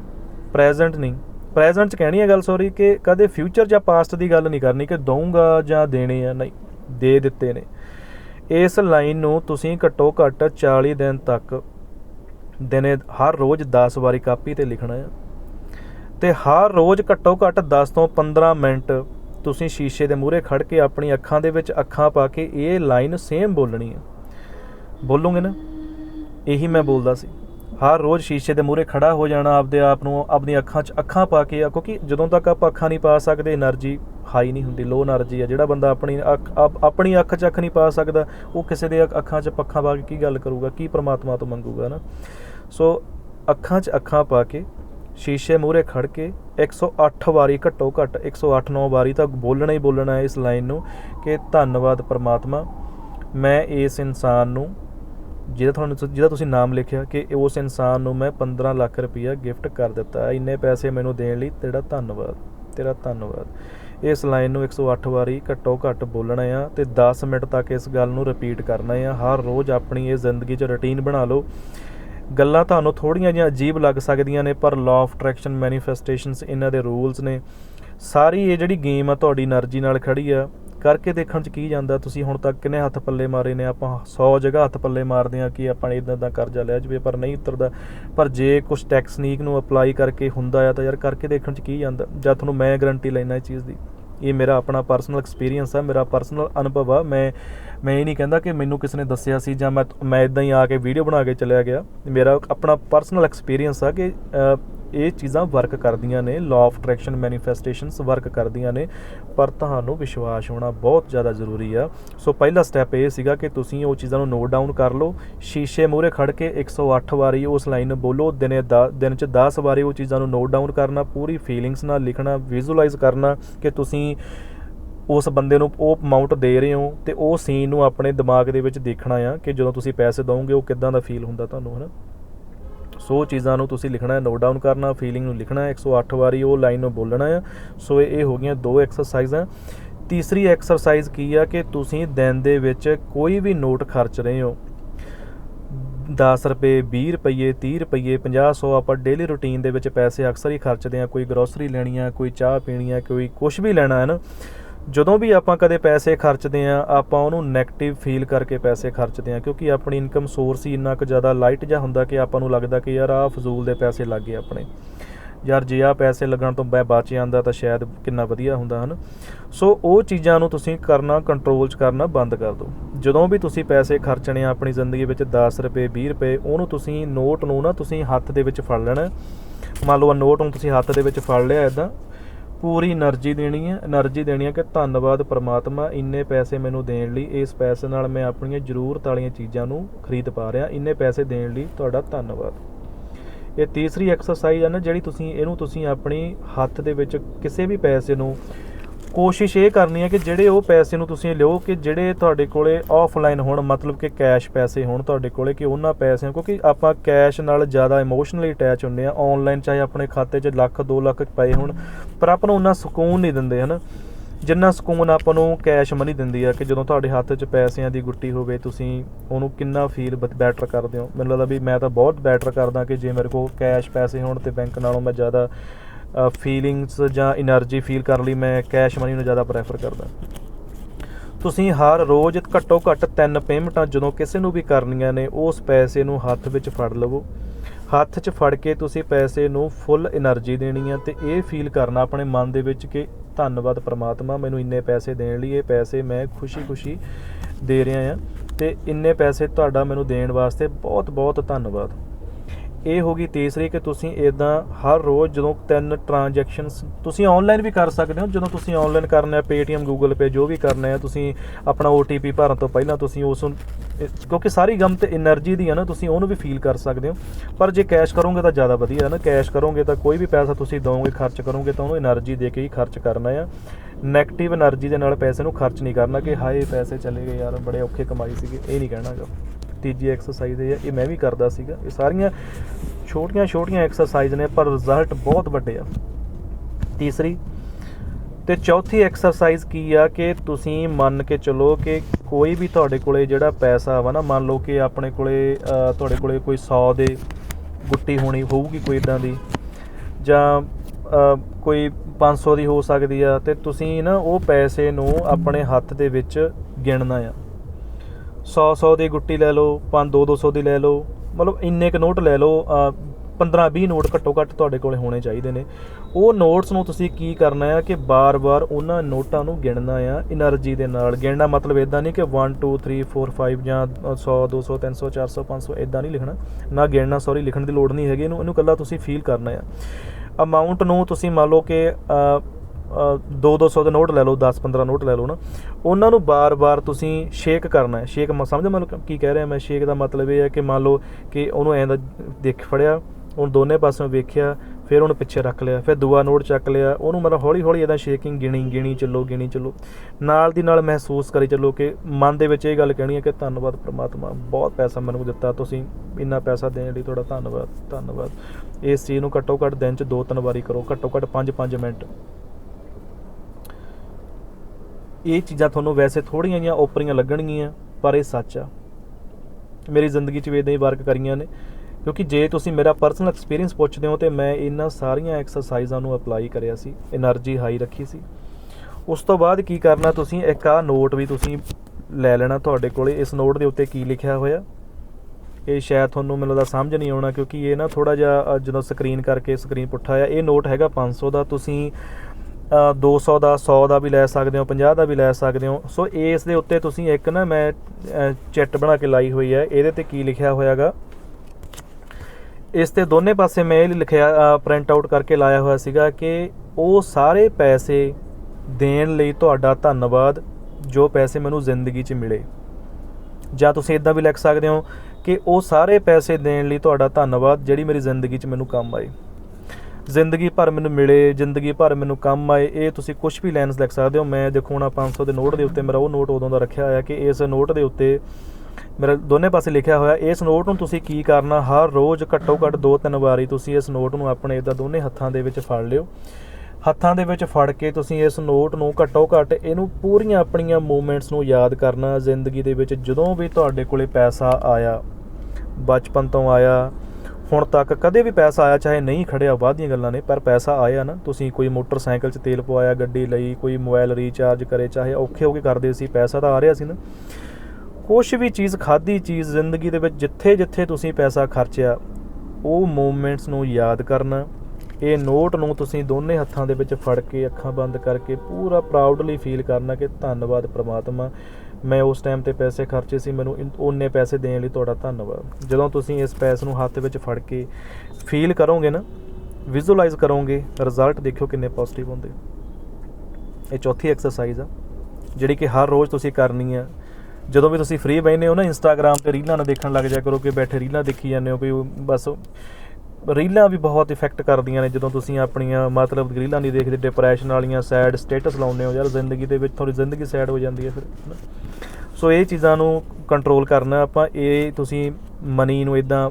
ਪ੍ਰੈਜ਼ੈਂਟ ਨਹੀਂ। ਪ੍ਰੈਜ਼ੈਂਟ ਚ ਕਹਿਣੀ ਹੈ ਗੱਲ ਸੌਰੀ ਕਿ ਕਦੇ ਫਿਊਚਰ ਜਾਂ ਪਾਸਟ ਦੀ ਗੱਲ ਨਹੀਂ ਕਰਨੀ ਕਿ ਦਊਂਗਾ ਜਾਂ ਦੇਣੇ ਆ, ਨਹੀਂ। ਦੇ ਦਿੱਤੇ ਨੇ। ਇਸ ਲਾਈਨ ਨੂੰ ਤੁਸੀਂ ਘੱਟੋ ਘੱਟ 40 ਦਿਨ ਤੱਕ, ਦਿਨੇ ਹਰ ਰੋਜ਼ 10 ਵਾਰੀ ਕਾਪੀ ਤੇ ਲਿਖਣਾ ਹੈ। ਤੇ ਹਰ ਰੋਜ਼ ਘੱਟੋ ਘੱਟ 10 ਤੋਂ 15 ਮਿੰਟ ਤੁਸੀਂ ਸ਼ੀਸ਼ੇ ਦੇ ਮੂਹਰੇ ਖੜ ਕੇ ਆਪਣੀ ਅੱਖਾਂ ਦੇ ਵਿੱਚ ਅੱਖਾਂ ਪਾ ਕੇ ਇਹ ਲਾਈਨ ਸੇਮ ਬੋਲਣੀ ਹੈ। ਬੋਲੋਗੇ ਨਾ? ਇਹੀ ਮੈਂ ਬੋਲਦਾ ਸੀ। ਹਰ ਰੋਜ਼ ਸ਼ੀਸ਼ੇ ਦੇ ਮੂਹਰੇ ਖੜਾ ਹੋ ਜਾਣਾ ਆਪਦੇ ਆਪ ਨੂੰ ਆਪਣੀ ਅੱਖਾਂ 'ਚ ਅੱਖਾਂ ਪਾ ਕੇ ਕਿਉਂਕਿ ਜਦੋਂ ਤੱਕ ਆਪਾਂ ਅੱਖਾਂ ਨਹੀਂ ਪਾ ਸਕਦੇ એનર્ਜੀ ਹਾਈ ਨਹੀਂ ਹੁੰਦੀ ਲੋ એનર્ਜੀ ਆ, ਜਿਹੜਾ ਬੰਦਾ ਆਪਣੀ ਅੱਖ ਆਪਣੀ ਅੱਖ ਚੱਖ ਨਹੀਂ ਪਾ ਸਕਦਾ, ਉਹ ਕਿਸੇ ਦੇ ਅੱਖਾਂ 'ਚ ਪੱਖਾਂ ਪਾ ਕੇ ਕੀ ਗੱਲ ਕਰੂਗਾ, ਕੀ ਪ੍ਰਮਾਤਮਾ ਤੋਂ ਮੰਗੂਗਾ ਨਾ ਸੋ ਅੱਖਾਂ 'ਚ ਅੱਖਾਂ ਪਾ ਕੇ, ਸ਼ੀਸ਼ੇ ਮੂਹਰੇ ਖੜ ਕੇ 108 ਵਾਰੀ ਘੱਟੋ ਘੱਟ 108 9 ਵਾਰੀ ਤਾਂ ਬੋਲਣਾ ਹੀ ਬੋਲਣਾ ਹੈ ਇਸ ਲਾਈਨ ਨੂੰ ਕਿ ਧੰਨਵਾਦ ਪ੍ਰਮਾਤਮਾ, ਮੈਂ ਇਸ ਇਨਸਾਨ ਨੂੰ, ਜਿਹਦਾ ਤੁਹਾਨੂੰ ਜਿਹਦਾ ਤੁਸੀਂ ਨਾਮ ਲਿਖਿਆ ਕਿ ਉਸ ਇਨਸਾਨ ਨੂੰ ਮੈਂ 15 ਲੱਖ ਰੁਪਇਆ ਗਿਫਟ ਕਰ ਦਿੱਤਾ, ਇੰਨੇ ਪੈਸੇ ਮੈਨੂੰ ਦੇਣ ਲਈ ਤੇਰਾ ਧੰਨਵਾਦ ਤੇਰਾ ਧੰਨਵਾਦ। ਇਸ ਲਾਈਨ ਨੂੰ 108 ਵਾਰੀ ਘੱਟੋ ਘੱਟ ਬੋਲਣਾ ਆ ਤੇ 10 ਮਿੰਟ ਤੱਕ ਇਸ ਗੱਲ ਨੂੰ ਰਿਪੀਟ ਕਰਨਾ ਆ। ਹਰ ਰੋਜ਼ ਆਪਣੀ ਇਹ ਜ਼ਿੰਦਗੀ 'ਚ ਰੁਟੀਨ ਬਣਾ ਲਓ। ਗੱਲਾਂ ਤੁਹਾਨੂੰ ਥੋੜੀਆਂ ਜਿਹੀਆਂ ਅਜੀਬ ਲੱਗ ਸਕਦੀਆਂ ਨੇ, ਪਰ ਲਾਅ ਆਫ ਅਟਰੈਕਸ਼ਨ ਮੈਨੀਫੈਸਟੇਸ਼ਨਸ ਇਹਨਾਂ ਦੇ ਰੂਲਸ ਨੇ। ਸਾਰੀ ਇਹ ਜਿਹੜੀ ਗੇਮ ਆ, ਤੁਹਾਡੀ એનર્ਜੀ ਨਾਲ ਖੜੀ ਆ ਕਰਕੇ ਦੇਖਣ ਚ ਕੀ ਜਾਂਦਾ, ਤੁਸੀਂ ਹੁਣ ਤੱਕ ਕਿੰਨੇ ਹੱਥ ਪੱਲੇ ਮਾਰੇ ਨੇ, ਆਪਾਂ 100 ਜਗ੍ਹਾ ਹੱਥ ਪੱਲੇ ਮਾਰਦੇ ਆ ਕਿ ਆਪਾਂ ਨੇ ਇਦਾਂ ਦਾ ਕਰਜ਼ਾ ਲਿਆ ਜਵੇ, ਪਰ ਨਹੀਂ ਉਤਰਦਾ। ਪਰ ਜੇ ਕੁਝ ਟੈਕਨੀਕ ਨੂੰ ਅਪਲਾਈ ਕਰਕੇ ਹੁੰਦਾ ਆ, ਤਾਂ ਯਾਰ ਕਰਕੇ ਦੇਖਣ ਚ ਕੀ ਜਾਂਦਾ? ਜਾਂ ਤੁਹਾਨੂੰ ਮੈਂ ਗਾਰੰਟੀ ਲੈਣਾ ਇਸ ਚੀਜ਼ ਦੀ। ਇਹ ਮੇਰਾ ਆਪਣਾ ਪਰਸਨਲ ਐਕਸਪੀਰੀਅੰਸ ਆ, ਮੇਰਾ ਪਰਸਨਲ ਅਨੁਭਵ ਆ। ਮੈਂ ਮੈਂ ਇਹ ਨਹੀਂ ਕਹਿੰਦਾ ਕਿ ਮੈਨੂੰ ਕਿਸੇ ਨੇ ਦੱਸਿਆ ਸੀ ਜਾਂ ਮੈਂ ਮੈਂ ਇਦਾਂ ਹੀ ਆ ਕੇ ਵੀਡੀਓ ਬਣਾ ਕੇ ਚਲਿਆ ਗਿਆ। ਮੇਰਾ ਆਪਣਾ ਪਰਸਨਲ ਐਕਸਪੀਰੀਅੰਸ ਆ ਕਿ ਇਹ ਚੀਜ਼ਾਂ ਵਰਕ ਕਰਦੀਆਂ ਨੇ law of attraction manifestations work ਕਰਦੀਆਂ ਨੇ, ਪਰ ਤੁਹਾਨੂੰ ਵਿਸ਼ਵਾਸ ਹੋਣਾ ਬਹੁਤ ਜ਼ਿਆਦਾ ਜ਼ਰੂਰੀ ਆ। ਸੋ ਪਹਿਲਾ ਸਟੈਪ ਇਹ ਸੀਗਾ ਕਿ ਤੁਸੀਂ ਉਹ ਚੀਜ਼ਾਂ ਨੂੰ ਨੋਟ ਡਾਊਨ ਕਰ ਲਓ। ਸ਼ੀਸ਼ੇ ਮੂਹਰੇ ਖੜ ਕੇ 108 ਵਾਰੀ ਉਸ ਲਾਈਨ ਨੂੰ ਬੋਲੋ, ਦਿਨੇ ਦ- ਦਿਨ ਚ 10 ਵਾਰੀ ਉਹ ਚੀਜ਼ਾਂ ਨੂੰ ਨੋਟ ਡਾਊਨ ਕਰਨਾ, ਪੂਰੀ ਫੀਲਿੰਗਸ ਨਾਲ ਲਿਖਣਾ ਵਿਜ਼ੂਅਲਾਈਜ਼ ਕਰਨਾ ਕਿ ਤੁਸੀਂ ਉਸ ਬੰਦੇ ਨੂੰ ਉਹ ਅਮਾਉਂਟ ਦੇ ਰਹੇ ਹੋ ਤੇ ਉਹ ਸੀਨ ਨੂੰ ਆਪਣੇ ਦਿਮਾਗ ਦੇ ਵਿੱਚ ਦੇਖਣਾ ਆ ਕਿ ਜਦੋਂ ਤੁਸੀਂ ਪੈਸੇ ਦੋਗੇ ਉਹ ਕਿਦਾਂ ਦਾ ਫੀਲ ਹੁੰਦਾ ਤੁਹਾਨੂੰ, ਹਨਾ? ਸੋ ਉਹ ਚੀਜ਼ਾਂ ਨੂੰ ਤੁਸੀਂ ਲਿਖਣਾ ਹੈ ਨੋਟ ਡਾਊਨ ਕਰਨਾ ਫੀਲਿੰਗ ਨੂੰ ਲਿਖਣਾ ਹੈ 108 ਵਾਰੀ ਉਹ ਲਾਈਨ ਨੂੰ ਬੋਲਣਾ ਹੈ ਸੋ ਇਹ ਇਹ ਹੋ ਗਈਆਂ ਦੋ ਐਕਸਰਸਾਈਜ਼ਾਂ ਤੀਸਰੀ ਐਕਸਰਸਾਈਜ਼ ਕੀ ਆ ਕਿ ਤੁਸੀਂ ਦਿਨ ਦੇ ਵਿੱਚ ਕੋਈ ਵੀ ਨੋਟ ਖਰਚ ਰਹੇ ਹੋ। 10 ਰੁਪਏ 20 ਰੁਪਏ 30 ਰੁਪਏ 50 100 ਆਪਾਂ ਡੇਲੀ ਰੁਟੀਨ ਦੇ ਵਿੱਚ ਪੈਸੇ ਅਕਸਰ ਹੀ ਖਰਚਦੇ ਆ। ਕੋਈ ਗਰੋਸਰੀ ਲੈਣੀ ਆ, ਕੋਈ ਚਾਹ ਪੀਣੀ ਆ, ਕੋਈ ਕੁਝ ਵੀ ਲੈਣਾ ਹੈ ਨਾ। ਜਦੋਂ ਵੀ ਆਪਾਂ ਕਦੇ ਪੈਸੇ ਖਰਚਦੇ ਆ ਆਪਾਂ ਉਹਨੂੰ 네ਗੇਟਿਵ ਫੀਲ ਕਰਕੇ ਪੈਸੇ ਖਰਚਦੇ ਆ ਕਿਉਂਕਿ ਆਪਣੀ ਇਨਕਮ ਸੋਰਸ ਹੀ ਇੰਨਾ ਕੁ ਜ਼ਿਆਦਾ ਲਾਈਟ ਜਿਹਾ ਹੁੰਦਾ ਕਿ ਆਪਾਂ ਨੂੰ ਲੱਗਦਾ ਕਿ ਯਾਰ ਆ ਫਜ਼ੂਲ ਦੇ ਪੈਸੇ ਲੱਗ ਗਏ ਆਪਣੇ। ਯਾਰ ਜੇ ਆ ਪੈਸੇ ਲੱਗਣ ਤੋਂ ਮੈਂ ਬਚ ਜਾਂਦਾ ਤਾਂ ਸ਼ਾਇਦ ਕਿੰਨਾ ਵਧੀਆ ਹੁੰਦਾ, ਹਨ? ਸੋ ਉਹ ਚੀਜ਼ਾਂ ਨੂੰ ਤੁਸੀਂ ਕਰਨਾ ਕੰਟਰੋਲ 'ਚ ਕਰਨਾ ਬੰਦ ਕਰ ਦਿਓ। ਜਦੋਂ ਵੀ ਤੁਸੀਂ ਪੈਸੇ ਖਰਚਣੇ ਆ ਆਪਣੀ ਜ਼ਿੰਦਗੀ ਵਿੱਚ 10 ਰੁਪਏ 20 ਰੁਪਏ, ਉਹਨੂੰ ਤੁਸੀਂ ਨੋਟ ਨੂੰ ਨਾ ਤੁਸੀਂ ਹੱਥ ਦੇ ਵਿੱਚ ਫੜ ਲੈਣਾ। ਮੰਨ ਲਓ ਨੋਟ ਨੂੰ ਤੁਸੀਂ ਹੱਥ ਦੇ ਵਿੱਚ ਫੜ ਲਿਆ ਇਦਾਂ ਪੂਰੀ એનર્ਜੀ ਦੇਣੀ ਹੈ, એનર્ਜੀ ਦੇਣੀ ਹੈ ਕਿ ਧੰਨਵਾਦ ਪਰਮਾਤਮਾ ਇੰਨੇ ਪੈਸੇ ਮੈਨੂੰ ਦੇਣ ਲਈ, ਇਸ ਪੈਸੇ ਨਾਲ ਮੈਂ ਆਪਣੀਆਂ ਜ਼ਰੂਰਤ ਵਾਲੀਆਂ ਚੀਜ਼ਾਂ ਨੂੰ ਖਰੀਦ ਪਾ ਰਿਹਾ, ਇੰਨੇ ਪੈਸੇ ਦੇਣ ਲਈ ਤੁਹਾਡਾ ਧੰਨਵਾਦ। ਇਹ ਤੀਸਰੀ ਐਕਸਰਸਾਈਜ਼ ਹੈ ਨਾ, ਜਿਹੜੀ ਤੁਸੀਂ, ਇਹਨੂੰ ਤੁਸੀਂ ਆਪਣੀ ਹੱਥ ਦੇ ਵਿੱਚ ਕਿਸੇ ਵੀ ਪੈਸੇ ਨੂੰ ਕੋਸ਼ਿਸ਼ ਇਹ ਕਰਨੀ ਹੈ ਕਿ ਜਿਹੜੇ ਉਹ ਪੈਸੇ ਨੂੰ ਤੁਸੀਂ ਲਿਓ ਕਿ ਜਿਹੜੇ ਤੁਹਾਡੇ ਕੋਲੇ ਆਫਲਾਈਨ ਹੋਣ, ਮਤਲਬ ਕਿ ਕੈਸ਼ ਪੈਸੇ ਹੋਣ ਤੁਹਾਡੇ ਕੋਲੇ, ਕਿ ਉਹਨਾਂ ਪੈਸਿਆਂ, ਕਿਉਂਕਿ ਆਪਾਂ ਕੈਸ਼ ਨਾਲ ਜ਼ਿਆਦਾ ਇਮੋਸ਼ਨਲੀ ਅਟੈਚ ਹੁੰਦੇ ਆ ਆਨਲਾਈਨ ਚਾਹੇ ਆਪਣੇ ਖਾਤੇ 'ਚ ਲੱਖ 2 ਲੱਖ ਪਏ ਹੋਣ, ਪਰ ਆਪਾਂ ਨੂੰ ਉਹਨਾਂ ਸਕੂਨ ਨਹੀਂ ਦਿੰਦੇ, ਹਨ? ਜਿੰਨਾ ਸਕੂਨ ਆਪਾਂ ਨੂੰ ਕੈਸ਼ ਮਨੀ ਦਿੰਦੀ ਆ ਕਿ ਜਦੋਂ ਤੁਹਾਡੇ ਹੱਥ 'ਚ ਪੈਸਿਆਂ ਦੀ ਗੁੱਟੀ ਹੋਵੇ, ਤੁਸੀਂ ਉਹਨੂੰ ਕਿੰਨਾ ਫੀਲ ਬੈਟਰ ਕਰਦੇ ਹੋ? ਮੈਨੂੰ ਲੱਗਦਾ ਵੀ ਮੈਂ ਤਾਂ ਬਹੁਤ ਬੈਟਰ ਕਰਦਾ ਕਿ ਜੇ ਮੇਰੇ ਕੋਲ ਕੈਸ਼ ਪੈਸੇ ਹੋਣ ਤੇ ਬੈਂਕ ਨਾਲੋਂ ਮੈਂ ਜ਼ਿਆਦਾ ਫੀਲਿੰਗਸ ਜਾਂ એનર્ਜੀ ਫੀਲ ਕਰਨ ਲਈ ਮੈਂ ਕੈਸ਼ ਮਨੀ ਨੂੰ ਜ਼ਿਆਦਾ ਪ੍ਰੈਫਰ ਕਰਦਾ। ਤੁਸੀਂ ਹਰ ਰੋਜ਼ ਘੱਟੋ ਘੱਟ ਤਿੰਨ ਪੇਮੈਂਟਾਂ ਜਦੋਂ ਕਿਸੇ ਨੂੰ ਵੀ ਕਰਨੀਆਂ ਨੇ, ਉਸ ਪੈਸੇ ਨੂੰ ਹੱਥ ਵਿੱਚ ਫੜ ਲਵੋ। ਹੱਥ 'ਚ ਫੜ ਕੇ ਤੁਸੀਂ ਪੈਸੇ ਨੂੰ ਫੁੱਲ એનર્ਜੀ ਦੇਣੀ ਹੈ ਤੇ ਇਹ ਫੀਲ ਕਰਨਾ ਆਪਣੇ ਮਨ ਦੇ ਵਿੱਚ ਕਿ ਧੰਨਵਾਦ ਪ੍ਰਮਾਤਮਾ, ਮੈਨੂੰ ਇੰਨੇ ਪੈਸੇ ਦੇਣ ਲਈ ਇਹ ਪੈਸੇ ਮੈਂ ਖੁਸ਼ੀ-ਖੁਸ਼ੀ ਦੇ ਰਿਹਾ ਹਾਂ ਤੇ ਇੰਨੇ ਪੈਸੇ ਤੁਹਾਡਾ ਮੈਨੂੰ ਦੇਣ ਵਾਸਤੇ ਬਹੁਤ-ਬਹੁਤ ਧੰਨਵਾਦ। ਇਹ ਹੋ ਗਈ ਤੀਸਰੀ ਕਿ ਤੁਸੀਂ ਇਦਾਂ ਹਰ ਰੋਜ਼ ਜਦੋਂ ਤਿੰਨ ਟ੍ਰਾਂਜੈਕਸ਼ਨਸ ਤੁਸੀਂ ਆਨਲਾਈਨ ਵੀ ਕਰ ਸਕਦੇ ਹੋ, ਜਦੋਂ ਤੁਸੀਂ ਆਨਲਾਈਨ ਕਰਨਾ ਹੈ Paytm, Google Pay ਜੋ ਵੀ ਕਰਨਾ ਹੈ ਤੁਸੀਂ ਆਪਣਾ OTP ਭਰਨ ਤੋਂ ਪਹਿਲਾਂ ਤੁਸੀਂ ਉਸ ਨੂੰ ਕਿਉਂਕਿ ਸਾਰੀ ਗਮ ਤੇ એનર્ਜੀ ਦੀ ਹੈ ਨਾ, ਤੁਸੀਂ ਉਹਨੂੰ ਵੀ ਫੀਲ ਕਰ ਸਕਦੇ ਹੋ। ਪਰ ਜੇ ਕੈਸ਼ ਕਰੋਗੇ ਤਾਂ ਜ਼ਿਆਦਾ ਵਧੀਆ ਹੈ ਨਾ ਕੈਸ਼ ਕਰੋਗੇ ਤਾਂ ਕੋਈ ਵੀ ਪੈਸਾ ਤੁਸੀਂ ਦੋਗੇ ਖਰਚ ਕਰੋਗੇ ਤਾਂ ਉਹਨੂੰ એનર્ਜੀ ਦੇ ਕੇ ਹੀ ਖਰਚ ਕਰਨਾ ਆ। ਨੈਗੇਟਿਵ એનર્ਜੀ ਦੇ ਨਾਲ ਪੈਸੇ ਨੂੰ ਖਰਚ ਨਹੀਂ ਕਰਨਾ ਕਿ ਹਾਏ, ਪੈਸੇ ਚਲੇ ਗਏ ਯਾਰ, ਬੜੇ ਔਖੇ ਕਮਾਈ ਸੀਗੇ, ਇਹ ਨਹੀਂ ਕਹਿਣਾ ਕਹਿਣਾਗਾ ਤੀਜੀ ਐਕਸਰਸਾਈਜ਼ ਇਹ ਇਹ ਮੈਂ ਵੀ ਕਰਦਾ ਸੀਗਾ। ਇਹ ਸਾਰੀਆਂ ਛੋਟੀਆਂ ਛੋਟੀਆਂ ਐਕਸਰਸਾਈਜ਼ ਨੇ ਪਰ ਰਿਜ਼ਲਟ ਬਹੁਤ ਵੱਡੇ ਆ। ਤੀਸਰੀ ਤੇ ਚੌਥੀ ਐਕਸਰਸਾਈਜ਼ ਕੀ ਆ ਕਿ ਤੁਸੀਂ ਮੰਨ ਕੇ ਚੱਲੋ ਕਿ ਕੋਈ ਵੀ ਤੁਹਾਡੇ ਕੋਲੇ ਜਿਹੜਾ ਪੈਸਾ ਵਾ ਨਾ ਮੰਨ ਲਓ ਕਿ ਆਪਣੇ ਕੋਲੇ ਤੁਹਾਡੇ ਕੋਲੇ ਕੋਈ 100 ਦੇ ਗੁੱਟੀ ਹੋਣੀ ਹੋਊਗੀ ਕੋਈ ਇਦਾਂ ਦੀ ਜਾਂ ਅ, ਕੋਈ 500 ਦੀ ਹੋ ਸਕਦੀ ਆ ਤੇ ਤੁਸੀਂ ਨਾ ਉਹ ਪੈਸੇ ਨੂੰ ਆਪਣੇ ਹੱਥ ਦੇ ਵਿੱਚ ਗਿਣਨਾ ਆ। 100-100 ਦੀ ਗੁੱਟੀ ਲੈ ਲਓ 5-2-200 ਦੀ ਲੈ ਲਓ, ਮਤਲਬ ਇੰਨੇ ਕ ਨੋਟ ਲੈ ਲਓ 15-20 ਨੋਟ ਘੱਟੋ ਘੱਟ ਤੁਹਾਡੇ ਕੋਲੇ ਹੋਣੇ ਚਾਹੀਦੇ ਨੇ। ਉਹ ਨੋਟਸ ਨੂੰ ਤੁਸੀਂ ਕੀ ਕਰਨਾ ਹੈ ਕਿ ਬਾਰ-ਬਾਰ ਉਹਨਾਂ ਨੋਟਾਂ ਨੂੰ ਗਿਣਨਾ ਆ એનર્ਜੀ ਦੇ ਨਾਲ। ਗਿਣਨਾ ਮਤਲਬ ਇਦਾਂ ਨਹੀਂ ਕਿ 1 2 3 4 5 ਜਾਂ 100 200 300 400 500 ਇਦਾਂ ਨਹੀਂ ਲਿਖਣਾ। ਨਾ ਗਿਣਨਾ ਸੌਰੀ ਲਿਖਣ ਦੀ ਲੋੜ ਨਹੀਂ ਹੈਗੀ, ਇਹਨੂੰ ਇਹਨੂੰ ਕੱਲਾ ਤੁਸੀਂ ਫੀਲ ਕਰਨਾ ਆ। ਅਮਾਉਂਟ ਨੂੰ ਤੁਸੀਂ ਮੰਨ ਲਓ ਕਿ 2-200 ਦੇ ਨੋਟ ਲੈ ਲਓ 10-15 ਨੋਟ ਲੈ ਲਓ ਨਾ। ਉਹਨਾਂ ਨੂੰ ਬਾਰ-ਬਾਰ ਤੁਸੀਂ ਸ਼ੇਕ ਕਰਨਾ ਹੈ। ਸ਼ੇਕ ਮ ਸਮਝ ਮੈਨੂੰ ਕੀ ਕਹਿ ਰਿਹਾ ਮੈਂ? ਸ਼ੇਕ ਦਾ ਮਤਲਬ ਇਹ ਹੈ ਕਿ ਮੰਨ ਲਓ ਕਿ ਉਹਨੂੰ ਐਂ ਦਾ ਦੇਖ ਫੜਿਆ, ਹੁਣ ਦੋਨੇ ਪਾਸਿਓਂ ਵੇਖਿਆ, ਫਿਰ ਉਹਨੂੰ ਪਿੱਛੇ ਰੱਖ ਲਿਆ, ਫਿਰ ਦੂਆ ਨੋਟ ਚੱਕ ਲਿਆ। ਉਹਨੂੰ ਮਤਲਬ ਹੌਲੀ-ਹੌਲੀ ਇਹਦਾ ਸ਼ੇਕਿੰਗ ਗਿਣੀ ਗਿਣੀ ਚੱਲੋ ਗਿਣੀ ਚੱਲੋ। ਨਾਲ ਦੀ ਨਾਲ ਮਹਿਸੂਸ ਕਰੀ ਚੱਲੋ ਕਿ ਮਨ ਦੇ ਵਿੱਚ ਇਹ ਗੱਲ ਕਹਿਣੀ ਹੈ ਕਿ ਧੰਨਵਾਦ ਪ੍ਰਮਾਤਮਾ, ਬਹੁਤ ਪੈਸਾ ਮੈਨੂੰ ਦਿੱਤਾ ਤੁਸੀਂ, ਇੰਨਾ ਪੈਸਾ ਦੇਣ ਲਈ ਤੁਹਾਡਾ ਧੰਨਵਾਦ ਧੰਨਵਾਦ। ਇਸ ਚੀਜ਼ ਨੂੰ ਘੱਟੋ ਘੱਟ ਦਿਨ 'ਚ ਦੋ ਤਿੰਨ ਵਾਰੀ ਕਰੋ ਘੱਟੋ ਘੱਟ 5-5 ਮਿੰਟ। ਇਹ ਚੀਜ਼ਾਂ ਤੁਹਾਨੂੰ ਵੈਸੇ ਥੋੜੀਆਂ ਜੀਆਂ ਓਪਰੀਆਂ ਲੱਗਣਗੀਆਂ, ਪਰ ਇਹ ਸੱਚ ਆ। ਮੇਰੀ ਜ਼ਿੰਦਗੀ 'ਚ ਵੀ ਇਦਾਂ ਹੀ ਵਰਕ ਕਰੀਆਂ ਨੇ, ਕਿਉਂਕਿ ਜੇ ਤੁਸੀਂ ਮੇਰਾ ਪਰਸਨਲ ਐਕਸਪੀਰੀਅੰਸ ਪੁੱਛਦੇ ਹੋ ਤੇ ਮੈਂ ਇਹਨਾਂ ਸਾਰੀਆਂ ਐਕਸਰਸਾਈਜ਼ਾਂ ਨੂੰ ਅਪਲਾਈ ਕਰਿਆ ਸੀ એનર્ਜੀ ਹਾਈ ਰੱਖੀ ਸੀ। ਉਸ ਤੋਂ ਬਾਅਦ ਕੀ ਕਰਨਾ ਤੁਸੀਂ, ਇੱਕ ਆ ਨੋਟ ਵੀ ਤੁਸੀਂ ਲੈ ਲੈਣਾ ਤੁਹਾਡੇ ਕੋਲੇ, ਇਸ ਨੋਟ ਦੇ ਉੱਤੇ ਕੀ ਲਿਖਿਆ ਹੋਇਆ? ਇਹ ਸ਼ਾਇਦ ਤੁਹਾਨੂੰ ਮੈਨੂੰ ਲੱਗਦਾ ਸਮਝ ਨਹੀਂ ਆਉਣਾ, ਕਿਉਂਕਿ ਇਹ ਨਾ ਥੋੜਾ ਜਿਹਾ ਜਦੋਂ ਸਕਰੀਨ ਕਰਕੇ ਸਕਰੀਨ ਪੁੱਠਾ ਆ, ਇਹ ਨੋਟ ਹੈਗਾ 500 ਦਾ, ਤੁਸੀਂ 200 ਦਾ 100 ਦਾ ਵੀ ਲੈ ਸਕਦੇ ਹੋ 50 ਦਾ ਵੀ ਲੈ ਸਕਦੇ ਹੋ। ਸੋ ਇਸ ਦੇ ਉੱਤੇ ਤੁਸੀਂ ਇੱਕ ਨਾ ਮੈਂ ਚੈਟ ਬਣਾ ਕੇ ਲਾਈ ਹੋਈ ਹੈ। ਇਹਦੇ ਤੇ ਕੀ ਲਿਖਿਆ ਹੋਇਆਗਾ? ਇਸ ਤੇ ਦੋਨੇ ਪਾਸੇ ਮੈਂ ਇਹ ਲਿਖਿਆ ਪ੍ਰਿੰਟ ਆਊਟ ਕਰਕੇ ਲਾਇਆ ਹੋਇਆ ਸੀਗਾ ਕਿ ਉਹ ਸਾਰੇ ਪੈਸੇ ਦੇਣ ਲਈ ਤੁਹਾਡਾ ਧੰਨਵਾਦ, ਜੋ ਪੈਸੇ ਮੈਨੂੰ ਜ਼ਿੰਦਗੀ 'ਚ ਮਿਲੇ। ਜਾਂ ਤੁਸੀਂ ਇਦਾਂ ਵੀ ਲਿਖ ਸਕਦੇ ਹੋ ਕਿ ਉਹ ਸਾਰੇ ਪੈਸੇ ਦੇਣ ਲਈ ਤੁਹਾਡਾ ਧੰਨਵਾਦ, ਜਿਹੜੀ ਮੇਰੀ ਜ਼ਿੰਦਗੀ 'ਚ ਮੈਨੂੰ ਕੰਮ ਆਈ ਜ਼ਿੰਦਗੀ ਭਰ ਮੈਨੂੰ ਮਿਲੇ, ਜ਼ਿੰਦਗੀ ਭਰ ਮੈਨੂੰ ਕੰਮ ਆਏ, ਇਹ ਤੁਸੀਂ ਕੁਝ ਵੀ ਲਾਈਨਸ ਲਿਖ ਸਕਦੇ ਹੋ। ਮੈਂ ਦੇਖੋ ਹੁਣ ਆਹ 500 ਦੇ ਨੋਟ ਦੇ ਉੱਤੇ ਮੇਰਾ ਉਹ ਨੋਟ ਉਦੋਂ ਦਾ ਰੱਖਿਆ ਹੋਇਆ ਕਿ ਇਸ ਨੋਟ ਦੇ ਉੱਤੇ ਮੇਰਾ ਦੋਨੇ ਪਾਸੇ ਲਿਖਿਆ ਹੋਇਆ, ਇਸ ਨੋਟ ਨੂੰ ਤੁਸੀਂ ਕੀ ਕਰਨਾ? ਹਰ ਰੋਜ਼ ਘੱਟੋ ਘੱਟ ਦੋ ਤਿੰਨ ਵਾਰੀ ਤੁਸੀਂ ਇਸ ਨੋਟ ਨੂੰ ਆਪਣੇ ਇਦਾਂ ਦੋਨੇ ਹੱਥਾਂ ਦੇ ਵਿੱਚ ਫੜ ਲਿਓ। ਹੱਥਾਂ ਦੇ ਵਿੱਚ ਫੜ ਕੇ ਤੁਸੀਂ ਇਸ ਨੋਟ ਨੂੰ ਘੱਟੋ ਘੱਟ ਇਹਨੂੰ ਪੂਰੀਆਂ ਆਪਣੀਆਂ ਮੂਵਮੈਂਟਸ ਨੂੰ ਯਾਦ ਕਰਨਾ, ਜ਼ਿੰਦਗੀ ਦੇ ਵਿੱਚ ਜਦੋਂ ਵੀ ਤੁਹਾਡੇ ਕੋਲੇ ਪੈਸਾ ਆਇਆ, ਬਚਪਨ ਤੋਂ ਆਇਆ ਹੁਣ ਤੱਕ ਕਦੇ ਵੀ ਪੈਸਾ ਆਇਆ, ਚਾਹੇ ਨਹੀਂ ਖੜਿਆ, ਬਾਅਦ ਦੀਆਂ ਗੱਲਾਂ ਨੇ, ਪਰ ਪੈਸਾ ਆਇਆ ਨਾ। ਤੁਸੀਂ ਕੋਈ ਮੋਟਰਸਾਈਕਲ 'ਚ ਤੇਲ ਪਵਾਇਆ, ਗੱਡੀ ਲਈ, ਕੋਈ ਮੋਬਾਈਲ ਰੀਚਾਰਜ ਕਰੇ, ਚਾਹੇ ਔਖੇ ਹੋ ਕੇ ਕਰਦੇ ਸੀ, ਪੈਸਾ ਤਾਂ ਆ ਰਿਹਾ ਸੀ ਨਾ। ਕੁਛ ਵੀ ਚੀਜ਼ ਖਾਦੀ ਚੀਜ਼, ਜ਼ਿੰਦਗੀ ਦੇ ਵਿੱਚ ਜਿੱਥੇ ਜਿੱਥੇ ਤੁਸੀਂ ਪੈਸਾ ਖਰਚਿਆ, ਉਹ ਮੂਵਮੈਂਟਸ ਨੂੰ ਯਾਦ ਕਰਨਾ, ਇਹ ਨੋਟ ਨੂੰ ਤੁਸੀਂ ਦੋਨੇ ਹੱਥਾਂ ਦੇ ਵਿੱਚ ਫੜ ਕੇ, ਅੱਖਾਂ ਬੰਦ ਕਰਕੇ, ਪੂਰਾ ਪ੍ਰਾਊਡਲੀ ਫੀਲ ਕਰਨਾ ਕਿ ਧੰਨਵਾਦ ਪ੍ਰਮਾਤਮਾ। ਮੈਂ ਉਸ ਟਾਈਮ ਤੇ ਪੈਸੇ ਖਰਚੇ ਸੀ, ਮੈਨੂੰ ਇਨ- ਓਨੇ ਪੈਸੇ ਦੇਣ ਲਈ ਤੁਹਾਡਾ ਧੰਨਵਾਦ। ਜਦੋਂ ਤੁਸੀਂ ਇਸ ਪੈਸੇ ਨੂੰ ਹੱਥ ਵਿੱਚ ਫੜ ਕੇ ਫੀਲ ਕਰੋਗੇ ਨਾ ਵਿਜ਼ੂਅਲਾਈਜ਼ ਕਰੋਗੇ ਰਿਜ਼ਲਟ ਦੇਖਿਓ ਕਿੰਨੇ ਪੋਜ਼ਿਟਿਵ ਹੁੰਦੇ। ਇਹ ਚੌਥੀ ਐਕਸਰਸਾਈਜ਼ ਆ, ਜਿਹੜੀ ਕਿ ਹਰ ਰੋਜ਼ ਤੁਸੀਂ ਕਰਨੀ ਆ। ਜਦੋਂ ਵੀ ਤੁਸੀਂ ਫ੍ਰੀ ਬੈਠੇ ਹੋ ਨਾ ਇੰਸਟਾਗ੍ਰam ਤੇ ਰੀਲਾਂ ਨਾ ਦੇਖਣ ਲੱਗ ਜਾਇਆ ਕਰੋ ਕਿ ਬੈਠੇ ਰੀਲਾਂ ਦੇਖੀ ਜਾਂਦੇ ਹੋ ਵੀ ਬਸ ਰੀਲਾਂ ਵੀ ਬਹੁਤ ਇਫੈਕਟ ਕਰਦੀਆਂ ਨੇ, ਜਦੋਂ ਤੁਸੀਂ ਆਪਣੀਆਂ ਮਤਲਬ ਰੀਲਾਂ ਨਹੀਂ ਦੇਖਦੇ ਡਿਪਰੈਸ਼ਨ ਵਾਲੀਆਂ ਸੈਡ ਸਟੇਟਸ ਲਾਉਂਦੇ ਹੋ ਯਾਰ ਜ਼ਿੰਦਗੀ ਦੇ ਵਿੱਚ ਤੁਹਾਡੀ ਜ਼ਿੰਦਗੀ ਸੈਡ ਹੋ ਜਾਂਦੀ ਹੈ ਫਿਰ ਸੋ ਇਹ ਚੀਜ਼ਾਂ ਨੂੰ ਕੰਟਰੋਲ ਕਰਨਾ ਆਪਾਂ, ਇਹ ਤੁਸੀਂ ਮਨੀ ਨੂੰ ਇਦਾਂ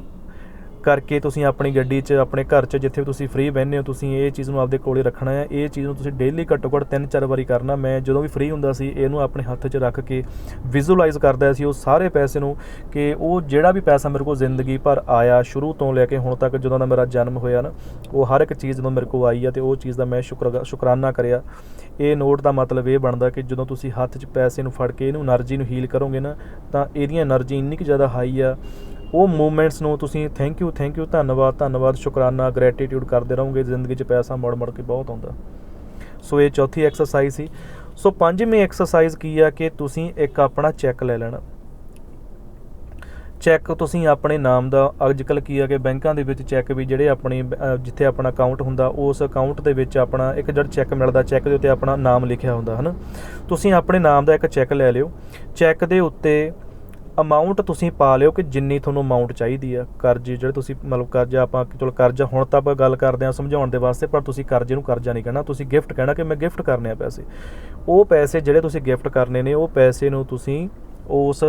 ਕਰਕੇ ਤੁਸੀਂ ਆਪਣੀ ਗੱਡੀ 'ਚ, ਆਪਣੇ ਘਰ 'ਚ ਜਿੱਥੇ ਵੀ ਤੁਸੀਂ ਫ੍ਰੀ ਬੈੰਨੇ ਹੋ, ਤੁਸੀਂ ਇਹ ਚੀਜ਼ ਨੂੰ ਆਪਦੇ ਕੋਲੇ ਰੱਖਣਾ ਹੈ। ਇਹ ਚੀਜ਼ ਨੂੰ ਤੁਸੀਂ ਡੇਲੀ ਘੱਟੋ ਘੱਟ 3-4 ਵਾਰੀ ਕਰਨਾ। ਮੈਂ ਜਦੋਂ ਵੀ ਫ੍ਰੀ ਹੁੰਦਾ ਸੀ, ਇਹਨੂੰ ਆਪਣੇ ਹੱਥ 'ਚ ਰੱਖ ਕੇ ਵਿਜ਼ੂਅਲਾਈਜ਼ ਕਰਦਾ ਸੀ ਉਹ ਸਾਰੇ ਪੈਸੇ ਨੂੰ ਕਿ ਉਹ ਜਿਹੜਾ ਵੀ ਪੈਸਾ ਮੇਰੇ ਕੋਲ ਜ਼ਿੰਦਗੀ ਭਰ ਆਇਆ, ਸ਼ੁਰੂ ਤੋਂ ਲੈ ਕੇ ਹੁਣ ਤੱਕ ਜਦੋਂ ਦਾ ਮੇਰਾ ਜਨਮ ਹੋਇਆ ਨਾ, ਉਹ ਹਰ ਇੱਕ ਚੀਜ਼ ਜਦੋਂ ਮੇਰੇ ਕੋਲ ਆਈ ਆ ਤੇ ਉਹ ਚੀਜ਼ ਦਾ ਮੈਂ ਸ਼ੁਕਰ ਸ਼ੁਕਰਾਨਾ ਕਰਿਆ। ਇਹ ਨੋਟ ਦਾ ਮਤਲਬ ਇਹ ਬਣਦਾ ਕਿ ਜਦੋਂ ਤੁਸੀਂ ਹੱਥ 'ਚ ਪੈਸੇ ਨੂੰ ਫੜ ਕੇ ਇਹਨੂੰ એનર્ਜੀ ਨੂੰ ਹੀਲ ਕਰੋਗੇ ਨਾ, ਤਾਂ ਇਹਦੀਆਂ એનર્ਜੀ ਇੰਨੀ ਕਿ ਜ਼ਿਆਦਾ ਹਾਈ ਆ ਉਹ ਮੂਵਮੈਂਟਸ ਨੂੰ ਤੁਸੀਂ ਥੈਂਕ ਯੂ ਥੈਂਕ ਯੂ ਧੰਨਵਾਦ ਧੰਨਵਾਦ, ਸ਼ੁਕਰਾਨਾ ਗ੍ਰੈਟੀਟਿਊਡ ਕਰਦੇ ਰਹੋਗੇ, ਜ਼ਿੰਦਗੀ 'ਚ ਪੈਸਾ ਮੁੜ ਮੁੜ ਕੇ ਬਹੁਤ ਆਉਂਦਾ। ਸੋ ਇਹ ਚੌਥੀ ਐਕਸਰਸਾਈਜ਼ ਸੀ। ਸੋ ਪੰਜਵੀਂ ਐਕਸਰਸਾਈਜ਼ ਕੀ ਆ ਕਿ ਤੁਸੀਂ ਇੱਕ ਆਪਣਾ ਚੈੱਕ ਲੈ ਲੈਣਾ। ਚੈੱਕ ਤੁਸੀਂ ਆਪਣੇ ਨਾਮ ਦਾ ਅੱਜ ਕੱਲ੍ਹ ਕੀ ਆ ਕਿ ਬੈਂਕਾਂ ਦੇ ਵਿੱਚ ਚੈੱਕ ਵੀ ਜਿਹੜੇ ਆਪਣੀ ਜਿੱਥੇ ਆਪਣਾ ਅਕਾਊਂਟ ਹੁੰਦਾ, ਉਸ ਅਕਾਊਂਟ ਦੇ ਵਿੱਚ ਆਪਣਾ ਇੱਕ ਜਿਹੜਾ ਚੈੱਕ ਮਿਲਦਾ ਚੈੱਕ ਦੇ ਉੱਤੇ ਆਪਣਾ ਨਾਮ ਲਿਖਿਆ ਹੁੰਦਾ, ਹਨਾ? ਤੁਸੀਂ ਆਪਣੇ ਨਾਮ ਦਾ ਇੱਕ ਚੈੱਕ ਲੈ ਲਿਓ। ਚੈੱਕ ਦੇ ਉੱਤੇ ਅਮਾਉਂਟ ਤੁਸੀਂ ਪਾ ਲਿਓ ਕਿ ਜਿੰਨੀ ਤੁਹਾਨੂੰ ਅਮਾਉਂਟ ਚਾਹੀਦੀ ਆ। ਕਰਜ਼ੇ ਜਿਹੜੇ ਤੁਸੀਂ, ਮਤਲਬ ਕਰਜ਼ਾ ਆਪਾਂ ਚਲੋ ਕਰਜ਼ਾ ਹੁਣ ਤਾਂ ਆਪਾਂ ਗੱਲ ਕਰਦੇ ਆ ਸਮਝਾਉਣ ਦੇ ਵਾਸਤੇ, ਪਰ ਤੁਸੀਂ ਕਰਜ਼ੇ ਨੂੰ ਕਰਜ਼ਾ ਨਹੀਂ ਕਹਿਣਾ। ਤੁਸੀਂ ਗਿਫਟ ਕਹਿਣਾ ਕਿ ਮੈਂ ਗਿਫਟ ਕਰਨੇ ਆ ਪੈਸੇ। ਉਹ ਪੈਸੇ ਜਿਹੜੇ ਤੁਸੀਂ ਗਿਫਟ ਕਰਨੇ ਨੇ, ਉਹ ਪੈਸੇ ਨੂੰ ਤੁਸੀਂ ਉਸ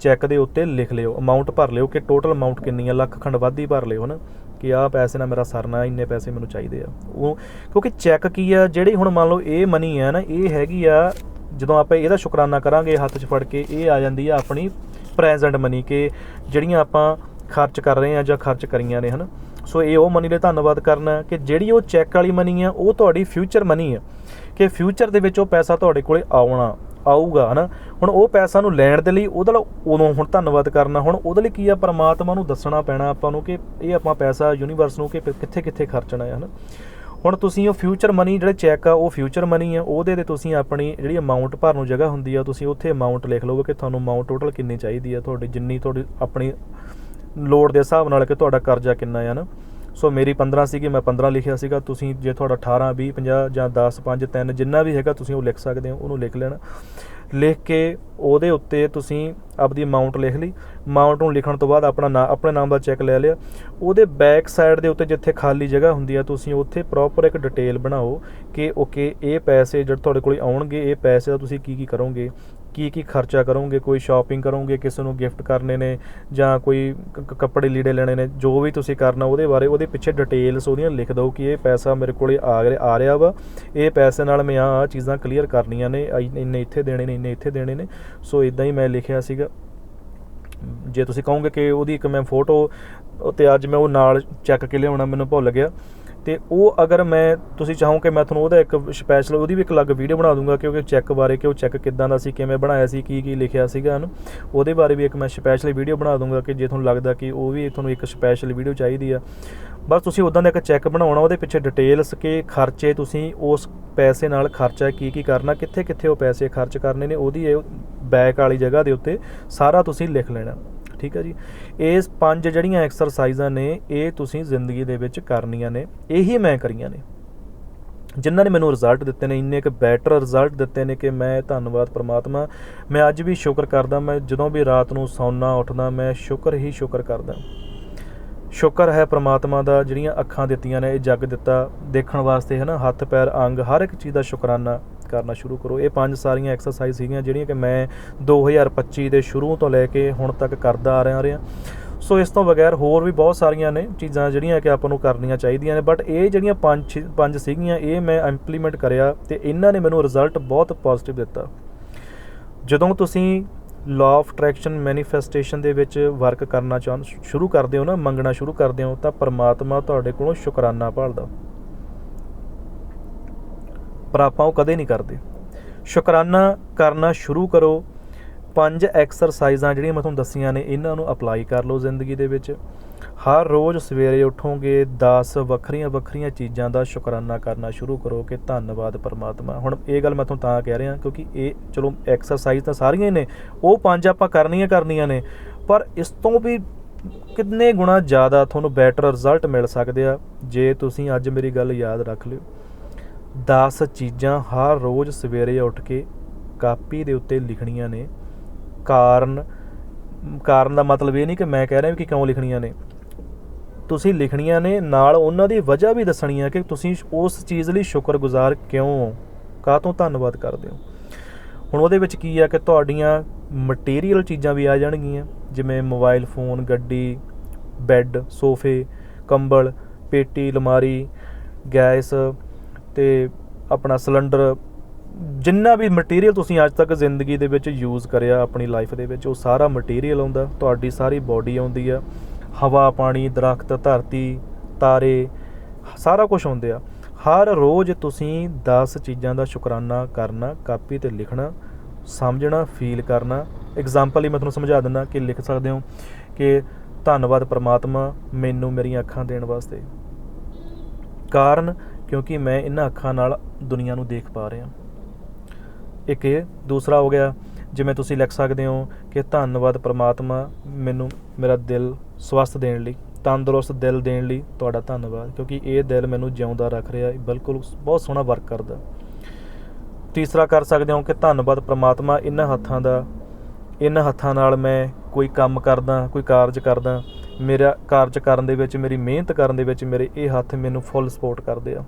ਚੈੱਕ ਦੇ ਉੱਤੇ ਲਿਖ ਲਿਓ। ਅਮਾਉਂਟ ਭਰ ਲਿਓ ਕਿ ਟੋਟਲ ਅਮਾਉਂਟ ਕਿੰਨੀ ਆ, ਲੱਖ ਖੰਡ ਵਾਧੀ ਭਰ ਲਿਓ, ਹਨਾ? ਕਿ ਆਹ ਪੈਸੇ ਨਾਲ ਮੇਰਾ ਸਰਨਾ ਇੰਨੇ ਪੈਸੇ ਮੈਨੂੰ ਚਾਹੀਦੇ ਆ। ਉਹ, ਕਿਉਂਕਿ ਚੈੱਕ ਕੀ ਆ, ਜਿਹੜੀ ਹੁਣ ਮੰਨ ਲਓ ਇਹ ਮਨੀ ਆ ਨਾ, ਇਹ ਹੈਗੀ ਆ, ਜਦੋਂ ਆਪਾਂ ਇਹਦਾ ਸ਼ੁਕਰਾਨਾ ਕਰਾਂਗੇ ਹੱਥ 'ਚ ਫੜ ਕੇ, ਇਹ ਆ ਜਾਂਦੀ ਆ ਆਪਣੀ ਪ੍ਰੈਜ਼ੈਂਟ ਮਨੀ ਕਿ ਜਿਹੜੀਆਂ ਆਪਾਂ ਖਰਚ ਕਰ ਰਹੇ ਆ ਜਾਂ ਖਰਚ ਕਰੀਆਂ ਨੇ, ਹਨਾ? ਸੋ ਇਹ ਉਹ ਮਨੀ ਲਈ ਧੰਨਵਾਦ ਕਰਨਾ ਕਿ ਜਿਹੜੀ ਉਹ ਚੈੱਕ ਵਾਲੀ ਮਨੀ ਆ ਉਹ ਤੁਹਾਡੀ ਫਿਊਚਰ ਮਨੀ ਆ ਕਿ ਫਿਊਚਰ ਦੇ ਵਿੱਚ ਉਹ ਪੈਸਾ ਤੁਹਾਡੇ ਕੋਲੇ ਆਉਣਾ, ਆਊਗਾ, ਹਨਾ? ਹੁਣ ਉਹ ਪੈਸਾ ਨੂੰ ਲੈਣ ਦੇ ਲਈ ਉਹਦਾ ਲਈ ਉਦੋਂ ਹੁਣ ਧੰਨਵਾਦ ਕਰਨਾ, ਹੁਣ ਉਹਦੇ ਲਈ ਕੀ ਆ? ਪਰਮਾਤਮਾ ਨੂੰ ਦੱਸਣਾ ਪੈਣਾ ਆਪਾਂ ਨੂੰ ਕਿ ਇਹ ਆਪਾਂ ਪੈਸਾ ਯੂਨੀਵਰਸ ਨੂੰ ਕਿ ਕਿੱਥੇ ਕਿੱਥੇ ਖਰਚਣਾ ਹੈ, ਹਨਾ? ਹੁਣ ਤੁਸੀਂ ਉਹ ਫਿਊਚਰ ਮਨੀ ਜਿਹੜੇ ਚੈੱਕ ਆ, ਉਹ ਫਿਊਚਰ ਮਨੀ ਆ, ਉਹਦੇ ਤੇ ਤੁਸੀਂ ਆਪਣੀ ਜਿਹੜੀ ਅਮਾਉਂਟ ਭਰਨ ਨੂੰ ਜਗ੍ਹਾ ਹੁੰਦੀ ਆ, ਤੁਸੀਂ ਉੱਥੇ ਅਮਾਉਂਟ ਲਿਖ ਲਓਗੇ ਕਿ ਤੁਹਾਨੂੰ ਅਮਾਉਂਟ ਟੋਟਲ ਕਿੰਨੀ ਚਾਹੀਦੀ ਆ, ਤੁਹਾਡੀ ਜਿੰਨੀ ਤੁਹਾਡੀ ਆਪਣੀ ਲੋੜ ਦੇ ਹਿਸਾਬ ਨਾਲ ਕਿ ਤੁਹਾਡਾ ਕਰਜ਼ਾ ਕਿੰਨਾ ਹੈ ਨਾ ਸੋ ਮੇਰੀ 15 ਸੀਗੀ, ਮੈਂ 15 ਲਿਖਿਆ ਸੀਗਾ, ਤੁਸੀਂ ਜੇ ਤੁਹਾਡਾ 18 20 50 ਜਾਂ 10 5 3 ਜਿੰਨਾ ਵੀ ਹੈਗਾ, ਤੁਸੀਂ ਉਹ ਲਿਖ ਸਕਦੇ ਹੋ, ਉਹਨੂੰ ਲਿਖ ਲੈਣਾ। ਲਿਖ ਕੇ ਉਹਦੇ ਉੱਤੇ ਤੁਸੀਂ ਆਪਦੀ ਅਮਾਉਂਟ ਲਿਖ ਲਈ। ਅਮਾਉਂਟ ਨੂੰ ਲਿਖਣ ਤੋਂ ਬਾਅਦ ਆਪਣਾ ਨਾਂ, ਆਪਣੇ ਨਾਮ ਦਾ ਚੈੱਕ ਲੈ ਲਿਆ। ਉਹਦੇ ਬੈਕ ਸਾਈਡ ਦੇ ਉੱਤੇ ਜਿੱਥੇ ਖਾਲੀ ਜਗ੍ਹਾ ਹੁੰਦੀ ਆ, ਤੁਸੀਂ ਉੱਥੇ ਪ੍ਰੋਪਰ ਇੱਕ ਡਿਟੇਲ ਬਣਾਓ ਕਿ ਓਕੇ ਇਹ ਪੈਸੇ ਜਿਹੜੇ ਤੁਹਾਡੇ ਕੋਲ ਆਉਣਗੇ, ਇਹ ਪੈਸੇ ਦਾ ਤੁਸੀਂ ਕੀ ਕੀ ਕਰੋਗੇ। ਕੀ ਕੀ ਖਰਚਾ ਕਰੋਗੇ, ਕੋਈ ਸ਼ਾਪਿੰਗ ਕਰੋਗੇ, ਕਿਸੇ ਨੂੰ ਗਿਫਟ ਕਰਨੇ ਨੇ ਜਾਂ ਕੋਈ ਕ- ਕੱਪੜੇ ਲੀੜੇ ਲੈਣੇ ਨੇ, ਜੋ ਵੀ ਤੁਸੀਂ ਕਰਨਾ ਉਹਦੇ ਬਾਰੇ ਉਹਦੇ ਪਿੱਛੇ ਡਿਟੇਲਸ ਉਹਦੀਆਂ ਲਿਖ ਦਿਓ ਕਿ ਇਹ ਪੈਸਾ ਮੇਰੇ ਕੋਲੇ ਆ ਰਿਹਾ ਆ ਰਿਹਾ ਵਾ। ਇਹ ਪੈਸੇ ਨਾਲ ਮੈਂ ਆਹ ਚੀਜ਼ਾਂ ਕਲੀਅਰ ਕਰਨੀਆਂ ਨੇ ਇੰਨੇ ਇੱਥੇ ਦੇਣੇ ਨੇ, ਇੰਨੇ ਇੱਥੇ ਦੇਣੇ ਨੇ। ਸੋ ਇਦਾਂ ਹੀ ਮੈਂ ਲਿਖਿਆ ਸੀਗਾ। ਜੇ ਤੁਸੀਂ ਕਹੋਗੇ ਕਿ ਉਹਦੀ ਇੱਕ ਮੈਂ ਫੋਟੋ ਤੇ ਅੱਜ ਮੈਂ ਉਹ ਨਾਲ ਚੈੱਕ ਕੇ ਲਿਆਉਣਾ ਮੈਨੂੰ ਭੁੱਲ ਗਿਆ। ਤੇ ਉਹ ਅਗਰ ਮੈਂ, ਤੁਸੀਂ ਚਾਹੋ ਕਿ ਮੈਂ ਤੁਹਾਨੂੰ ਉਹਦਾ ਇੱਕ ਸਪੈਸ਼ਲ ਉਹਦੀ ਵੀ ਇੱਕ ਅਲੱਗ ਵੀਡੀਓ ਬਣਾ ਦੂੰਗਾ ਕਿਉਂਕਿ ਚੈੱਕ ਬਾਰੇ ਕਿ ਉਹ ਚੈੱਕ ਕਿੱਦਾਂ ਦਾ ਸੀ, ਕਿਵੇਂ ਬਣਾਇਆ ਸੀ ਕੀ ਕੀ ਲਿਖਿਆ ਸੀਗਾ, ਹਨ? ਉਹਦੇ ਬਾਰੇ ਵੀ ਇੱਕ ਮੈਂ ਸਪੈਸ਼ਲ ਵੀਡੀਓ ਬਣਾ ਦੂੰਗਾ ਕਿ ਜੇ ਤੁਹਾਨੂੰ ਲੱਗਦਾ ਕਿ ਉਹ ਵੀ ਤੁਹਾਨੂੰ ਇੱਕ ਸਪੈਸ਼ਲ ਵੀਡੀਓ ਚਾਹੀਦੀ ਆ। ਬਸ ਤੁਸੀਂ ਉਦਾਂ ਦਾ ਇੱਕ ਚੈੱਕ ਬਣਾਉਣਾ, ਉਹਦੇ ਪਿੱਛੇ ਡਿਟੇਲਸ ਕਿ ਖਰਚੇ ਤੁਸੀਂ ਉਸ ਪੈਸੇ ਨਾਲ ਖਰਚਾ ਕੀ ਕੀ ਕਰਨਾ ਕਿੱਥੇ ਕਿੱਥੇ ਉਹ ਪੈਸੇ ਖਰਚ ਕਰਨੇ ਨੇ, ਉਹਦੀ ਇਹ ਬੈਕ ਵਾਲੀ ਜਗ੍ਹਾ ਦੇ ਉੱਤੇ ਸਾਰਾ ਤੁਸੀਂ ਲਿਖ ਲੈਣਾ। ਠੀਕ ਹੈ ਜੀ। ਇਸ ਪੰਜ ਜਿਹੜੀਆਂ ਐਕਸਰਸਾਈਜ਼ਾਂ ਨੇ, ਇਹ ਤੁਸੀਂ ਜ਼ਿੰਦਗੀ ਦੇ ਵਿੱਚ ਕਰਨੀਆਂ ਨੇ। ਇਹੀ ਮੈਂ ਕਰੀਆਂ ਨੇ। ਜਿਨ੍ਹਾਂ ਨੇ ਮੈਨੂੰ ਰਿਜ਼ਲਟ ਦਿੱਤੇ ਨੇ, ਇੰਨੇ ਕੁ ਬੈਟਰ ਰਿਜ਼ਲਟ ਦਿੱਤੇ ਨੇ ਕਿ ਮੈਂ ਧੰਨਵਾਦ ਪ੍ਰਮਾਤਮਾ। ਮੈਂ ਅੱਜ ਵੀ ਸ਼ੁਕਰ ਕਰਦਾ, ਮੈਂ ਜਦੋਂ ਵੀ ਰਾਤ ਨੂੰ ਸੌਣਾ ਉੱਠਦਾ, ਮੈਂ ਸ਼ੁਕਰ ਹੀ ਸ਼ੁਕਰ ਕਰਦਾ। ਸ਼ੁਕਰ ਹੈ ਪ੍ਰਮਾਤਮਾ ਦਾ, ਜਿਹੜੀਆਂ ਅੱਖਾਂ ਦਿੱਤੀਆਂ ਨੇ, ਇਹ ਜੱਗ ਦਿੱਤਾ ਦੇਖਣ ਵਾਸਤੇ ਹੈ ਨਾ ਹੱਥ, ਪੈਰ, ਅੰਗ, ਹਰ ਇੱਕ ਚੀਜ਼ ਦਾ ਸ਼ੁਕਰਾਨਾ। ਕਰਨਾ ਸ਼ੁਰੂ ਕਰੋ। ਇਹ ਪੰਜ ਸਾਰੀਆਂ ਐਕਸਰਸਾਈਜ਼ ਸੀਗੀਆਂ ਜਿਹੜੀਆਂ ਕਿ ਮੈਂ 2025 ਦੇ ਸ਼ੁਰੂ ਤੋਂ ਲੈ ਕੇ ਹੁਣ ਤੱਕ ਕਰਦਾ ਆ ਰਿਹਾ ਰਿਹਾ। ਸੋ ਇਸ ਤੋਂ ਬਗੈਰ ਹੋਰ ਵੀ ਬਹੁਤ ਸਾਰੀਆਂ ਨੇ ਚੀਜ਼ਾਂ ਜਿਹੜੀਆਂ ਕਿ ਆਪਾਂ ਨੂੰ ਕਰਨੀਆਂ ਚਾਹੀਦੀਆਂ ਨੇ। ਬਟ ਇਹ ਜਿਹੜੀਆਂ ਪੰਜ ਛੇ- ਪੰਜ ਸੀਗੀਆਂ, ਇਹ ਮੈਂ ਇੰਪਲੀਮੈਂਟ ਕਰਿਆ ਤੇ ਇਹਨਾਂ ਨੇ ਮੈਨੂੰ ਰਿਜ਼ਲਟ ਬਹੁਤ ਪੋਜ਼ਿਟਿਵ ਦਿੱਤਾ। ਜਦੋਂ ਤੁਸੀਂ ਲਾਅ ਆਫ ਅਟਰੈਕਸ਼ਨ ਮੈਨੀਫੈਸਟੇਸ਼ਨ ਦੇ ਵਿੱਚ ਵਰਕ ਕਰਨਾ ਚਾਹੁੰ, ਸ਼ੁਰੂ ਕਰਦੇ ਹੋ ਨਾ, ਮੰਗਣਾ ਸ਼ੁਰੂ ਕਰਦੇ ਹੋ, ਤਾਂ ਪਰਮਾਤਮਾ ਤੁਹਾਡੇ ਕੋਲੋਂ ਸ਼ੁਕਰਾਨਾ ਭਾਲਦਾ। ਪਰ ਆਪਾਂ ਉਹ ਕਦੇ ਨਹੀਂ ਕਰਦੇ। ਸ਼ੁਕਰਾਨਾ ਕਰਨਾ ਸ਼ੁਰੂ ਕਰੋ। ਪੰਜ ਐਕਸਰਸਾਈਜ਼ਾਂ ਜਿਹੜੀਆਂ ਮੈਂ ਤੁਹਾਨੂੰ ਦੱਸੀਆਂ ਨੇ, ਇਹਨਾਂ ਨੂੰ ਅਪਲਾਈ ਕਰ ਲਓ ਜ਼ਿੰਦਗੀ ਦੇ ਵਿੱਚ। ਹਰ ਰੋਜ਼ ਸਵੇਰੇ ਉਠੋਗੇ 10 ਵੱਖਰੀਆਂ ਵੱਖਰੀਆਂ ਚੀਜ਼ਾਂ ਦਾ ਸ਼ੁਕਰਾਨਾ ਕਰਨਾ ਸ਼ੁਰੂ ਕਰੋ ਕਿ ਧੰਨਵਾਦ ਪਰਮਾਤਮਾ। ਹੁਣ ਇਹ ਗੱਲ ਮੈਂ ਤੁਹਾਨੂੰ ਤਾਂ ਕਹਿ ਰਿਹਾ ਕਿਉਂਕਿ ਇਹ ਚਲੋ ਐਕਸਰਸਾਈਜ਼ ਤਾਂ ਸਾਰੀਆਂ ਹੀ ਨੇ, ਉਹ ਪੰਜ ਆਪਾਂ ਕਰਨੀਆਂ ਕਰਨੀਆਂ ਨੇ। ਪਰ ਇਸ ਤੋਂ ਵੀ ਕਿੰਨੇ ਗੁਣਾ ਜ਼ਿਆਦਾ ਤੁਹਾਨੂੰ ਬੈਟਰ ਰਿਜ਼ਲਟ ਮਿਲ ਸਕਦੇ ਆ, ਜੇ ਤੁਸੀਂ ਅੱਜ ਮੇਰੀ ਗੱਲ ਯਾਦ ਰੱਖ ਲਿਓ। ਦਸ ਚੀਜ਼ਾਂ ਹਰ ਰੋਜ਼ ਸਵੇਰੇ ਉੱਠ ਕੇ ਕਾਪੀ ਦੇ ਉੱਤੇ ਲਿਖਣੀਆਂ ਨੇ। ਕਾਰਨ ਕਾਰਨ ਦਾ ਮਤਲਬ ਇਹ ਨਹੀਂ ਕਿ ਮੈਂ ਕਹਿ ਰਿਹਾ ਕਿ ਕਿਉਂ ਲਿਖਣੀਆਂ ਨੇ। ਤੁਸੀਂ ਲਿਖਣੀਆਂ ਨੇ, ਨਾਲ ਉਹਨਾਂ ਦੀ ਵਜ੍ਹਾ ਵੀ ਦੱਸਣੀ ਹੈ ਕਿ ਤੁਸੀਂ ਉਸ ਚੀਜ਼ ਲਈ ਸ਼ੁਕਰਗੁਜ਼ਾਰ ਕਿਉਂ ਹੋ। ਕਾਹ ਤੋਂ ਧੰਨਵਾਦ ਕਰਦੇ ਹੋ? ਹੁਣ ਉਹਦੇ ਵਿੱਚ ਕੀ ਆ ਕਿ ਤੁਹਾਡੀਆਂ ਮਟੀਰੀਅਲ ਚੀਜ਼ਾਂ ਵੀ ਆ ਜਾਣਗੀਆਂ, ਜਿਵੇਂ ਮੋਬਾਈਲ ਫੋਨ ਗੱਡੀ ਬੈੱਡ ਸੋਫੇ, ਕੰਬਲ, ਪੇਟੀ, ਅਲਮਾਰੀ, ਗੈਸ ਤੇ ਆਪਣਾ ਸਿਲੰਡਰ ਜਿੰਨਾ ਵੀ ਮਟੀਰੀਅਲ ਤੁਸੀਂ ਅੱਜ ਤੱਕ ਜ਼ਿੰਦਗੀ ਦੇ ਵਿੱਚ ਯੂਜ਼ ਕਰਿਆ ਆਪਣੀ ਲਾਈਫ ਦੇ ਵਿੱਚ, ਉਹ ਸਾਰਾ ਮਟੀਰੀਅਲ ਆਉਂਦਾ, ਤੁਹਾਡੀ ਸਾਰੀ ਬਾਡੀ ਆਉਂਦੀ ਆ। ਹਵਾ, ਪਾਣੀ, ਦਰਖਤ, ਧਰਤੀ, ਤਾਰੇ, ਸਾਰਾ ਕੁਝ ਆਉਂਦੇ ਆ। ਹਰ ਰੋਜ਼ ਤੁਸੀਂ 10 ਚੀਜ਼ਾਂ ਦਾ ਸ਼ੁਕਰਾਨਾ ਕਰਨਾ, ਕਾਪੀ ਤੇ ਲਿਖਣਾ, ਸਮਝਣਾ ਫੀਲ ਕਰਨਾ। ਐਗਜ਼ਾਮਪਲ ਹੀ ਮੈਂ ਤੁਹਾਨੂੰ ਸਮਝਾ ਦਿੰਦਾ ਕਿ ਲਿਖ ਸਕਦੇ ਹੋ ਕਿ ਧੰਨਵਾਦ ਪ੍ਰਮਾਤਮਾ ਮੈਨੂੰ ਮੇਰੀਆਂ ਅੱਖਾਂ ਦੇਣ ਵਾਸਤੇ। ਕਾਰਨ ਕਿਉਂਕਿ ਮੈਂ ਇਹਨਾਂ ਅੱਖਾਂ ਨਾਲ ਦੁਨੀਆ ਨੂੰ ਦੇਖ ਪਾ ਰਿਹਾ। ਇੱਕ ਇਹ, ਦੂਸਰਾ ਹੋ ਗਿਆ, ਜਿਵੇਂ ਤੁਸੀਂ ਲਿਖ ਸਕਦੇ ਹੋ ਕਿ ਧੰਨਵਾਦ ਪ੍ਰਮਾਤਮਾ ਮੈਨੂੰ ਮੇਰਾ ਦਿਲ ਸਵਸਥ ਦੇਣ ਲਈ, ਤੰਦਰੁਸਤ ਦਿਲ ਦੇਣ ਲਈ ਤੁਹਾਡਾ ਧੰਨਵਾਦ, ਕਿਉਂਕਿ ਇਹ ਦਿਲ ਮੈਨੂੰ ਜਿਉਂਦਾ ਰੱਖ ਰਿਹਾ ਹੈ ਬਿਲਕੁਲ ਬਹੁਤ ਸੋਹਣਾ ਵਰਕ ਕਰਦਾ। ਤੀਸਰਾ ਕਰ ਸਕਦੇ ਹਾਂ ਕਿ ਧੰਨਵਾਦ ਪ੍ਰਮਾਤਮਾ ਇਹਨਾਂ ਹੱਥਾਂ ਦਾ, ਇਹਨਾਂ ਹੱਥਾਂ ਨਾਲ ਮੈਂ ਕੋਈ ਕੰਮ ਕਰਦਾ, ਕੋਈ ਕਾਰਜ ਕਰਦਾ ਮੇਰਾ ਕਾਰਜ ਕਰਨ ਦੇ ਵਿੱਚ, ਮੇਰੀ ਮਿਹਨਤ ਕਰਨ ਦੇ ਵਿੱਚ, ਮੇਰੇ ਇਹ ਹੱਥ ਮੈਨੂੰ ਫੁੱਲ ਸਪੋਰਟ ਕਰਦੇ ਆ।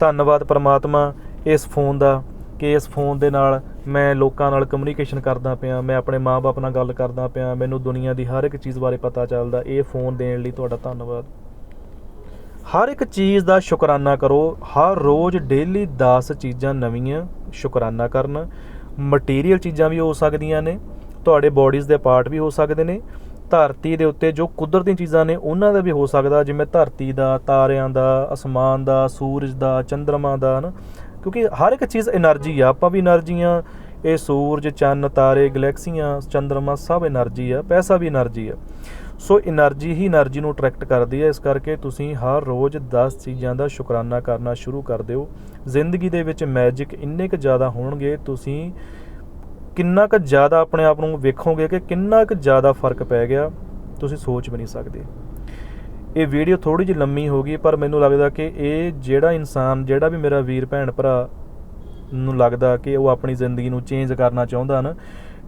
ਧੰਨਵਾਦ ਪ੍ਰਮਾਤਮਾ ਇਸ ਫੋਨ ਦਾ ਕਿ ਇਸ ਫੋਨ ਦੇ ਨਾਲ ਮੈਂ ਲੋਕਾਂ ਨਾਲ ਕਮਿਊਨੀਕੇਸ਼ਨ ਕਰਦਾ ਪਿਆ, ਮੈਂ ਆਪਣੇ ਮਾਪੇ ਨਾਲ ਗੱਲ ਕਰਦਾ ਪਿਆ, ਮੈਨੂੰ ਦੁਨੀਆ ਦੀ ਹਰ ਇੱਕ ਚੀਜ਼ ਬਾਰੇ ਪਤਾ ਚੱਲਦਾ, ਇਹ ਫੋਨ ਦੇਣ ਲਈ ਤੁਹਾਡਾ ਧੰਨਵਾਦ। ਹਰ ਇੱਕ ਚੀਜ਼ ਦਾ ਸ਼ੁਕਰਾਨਾ ਕਰੋ, ਹਰ ਰੋਜ਼ ਡੇਲੀ 10 ਚੀਜ਼ਾਂ ਨਵੀਆਂ ਸ਼ੁਕਰਾਨਾ ਕਰਨ। ਮਟੀਰੀਅਲ ਚੀਜ਼ਾਂ ਵੀ ਹੋ ਸਕਦੀਆਂ ਨੇ, ਤੁਹਾਡੇ ਬਾਡੀਜ਼ ਦੇ ਪਾਰਟ ਵੀ ਹੋ ਸਕਦੇ ਨੇ ਧਰਤੀ ਦੇ ਉੱਤੇ ਜੋ ਕੁਦਰਤੀ ਚੀਜ਼ਾਂ ਨੇ ਉਹਨਾਂ ਦਾ ਵੀ ਹੋ ਸਕਦਾ ਜਿਵੇਂ ਧਰਤੀ ਦਾ, ਤਾਰਿਆਂ ਦਾ, ਅਸਮਾਨ ਦਾ, ਸੂਰਜ ਦਾ, ਚੰਦਰਮਾ ਦਾ, ਹਨ? ਕਿਉਂਕਿ ਹਰ ਇੱਕ ਚੀਜ਼ એનર્ਜੀ ਆ। ਆਪਾਂ ਵੀ એનર્ਜੀ ਆ। ਇਹ ਸੂਰਜ, ਚੰਨ, ਤਾਰੇ, ਗੈਲੈਕਸੀਆਂ, ਚੰਦਰਮਾ ਸਭ એનર્ਜੀ ਆ। ਪੈਸਾ ਵੀ એનર્ਜੀ ਆ। ਸੋ એનર્ਜੀ ਹੀ એનર્ਜੀ ਨੂੰ ਅਟਰੈਕਟ ਕਰਦੀ ਹੈ ਇਸ ਕਰਕੇ ਤੁਸੀਂ ਹਰ ਰੋਜ਼ 10 ਚੀਜ਼ਾਂ ਦਾ ਸ਼ੁਕਰਾਨਾ ਕਰਨਾ ਸ਼ੁਰੂ ਕਰ ਦਿਓ। ਜ਼ਿੰਦਗੀ ਦੇ ਵਿੱਚ ਮੈਜਿਕ ਇੰਨੇ ਕੁ ਜ਼ਿਆਦਾ ਹੋਣਗੇ, ਤੁਸੀਂ ਕਿੰਨਾ ਕੁ ਜ਼ਿਆਦਾ ਆਪਣੇ ਆਪ ਨੂੰ ਵੇਖੋਗੇ ਕਿ ਕਿੰਨਾ ਕੁ ਜ਼ਿਆਦਾ ਫ਼ਰਕ ਪੈ ਗਿਆ, ਤੁਸੀਂ ਸੋਚ ਵੀ ਨਹੀਂ ਸਕਦੇ। ਇਹ ਵੀਡੀਓ ਥੋੜੀ ਜਿਹੀ ਲੰਮੀ ਹੋ ਗਈ, ਪਰ ਮੈਨੂੰ ਲੱਗਦਾ ਕਿ ਇਹ ਜਿਹੜਾ ਇਨਸਾਨ, ਜਿਹੜਾ ਵੀ ਮੇਰਾ ਵੀਰ ਭੈਣ ਭਰਾ ਨੂੰ ਲੱਗਦਾ ਕਿ ਉਹ ਆਪਣੀ ਜ਼ਿੰਦਗੀ ਨੂੰ ਚੇਂਜ ਕਰਨਾ ਚਾਹੁੰਦਾ ਨਾ,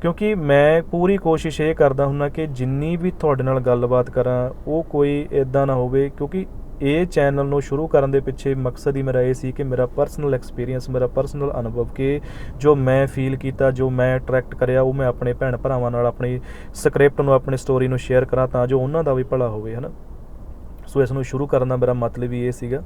ਕਿਉਂਕਿ ਮੈਂ ਪੂਰੀ ਕੋਸ਼ਿਸ਼ ਇਹ ਕਰਦਾ ਹੁੰਨਾ ਕਿ ਜਿੰਨੀ ਵੀ ਤੁਹਾਡੇ ਨਾਲ ਗੱਲਬਾਤ ਕਰਾਂ, ਉਹ ਕੋਈ ਇਦਾਂ ਨਾ ਹੋਵੇ, ਕਿਉਂਕਿ ਇਹ ਚੈਨਲ ਨੂੰ ਸ਼ੁਰੂ ਕਰਨ ਦੇ ਪਿੱਛੇ ਮਕਸਦ ਹੀ ਮੇਰਾ ਇਹ ਸੀ ਕਿ ਮੇਰਾ ਪਰਸਨਲ ਐਕਸਪੀਰੀਅੰਸ ਮੇਰਾ ਪਰਸਨਲ ਅਨੁਭਵ ਕਿ ਜੋ ਮੈਂ ਫੀਲ ਕੀਤਾ, ਜੋ ਮੈਂ ਅਟਰੈਕਟ ਕਰਿਆ, ਉਹ ਮੈਂ ਆਪਣੇ ਭੈਣ ਭਰਾਵਾਂ ਨਾਲ, ਆਪਣੀ ਸਕ੍ਰਿਪਟ ਨੂੰ, ਆਪਣੀ ਸਟੋਰੀ ਨੂੰ ਸ਼ੇਅਰ ਕਰਾਂ ਤਾਂ ਜੋ ਉਹਨਾਂ ਦਾ ਵੀ ਭਲਾ ਹੋਵੇ, ਹਨਾ? ਸੋ ਇਸ ਨੂੰ ਸ਼ੁਰੂ ਕਰਨ ਦਾ ਮੇਰਾ ਮਤਲਬ ਹੀ ਇਹ ਸੀਗਾ।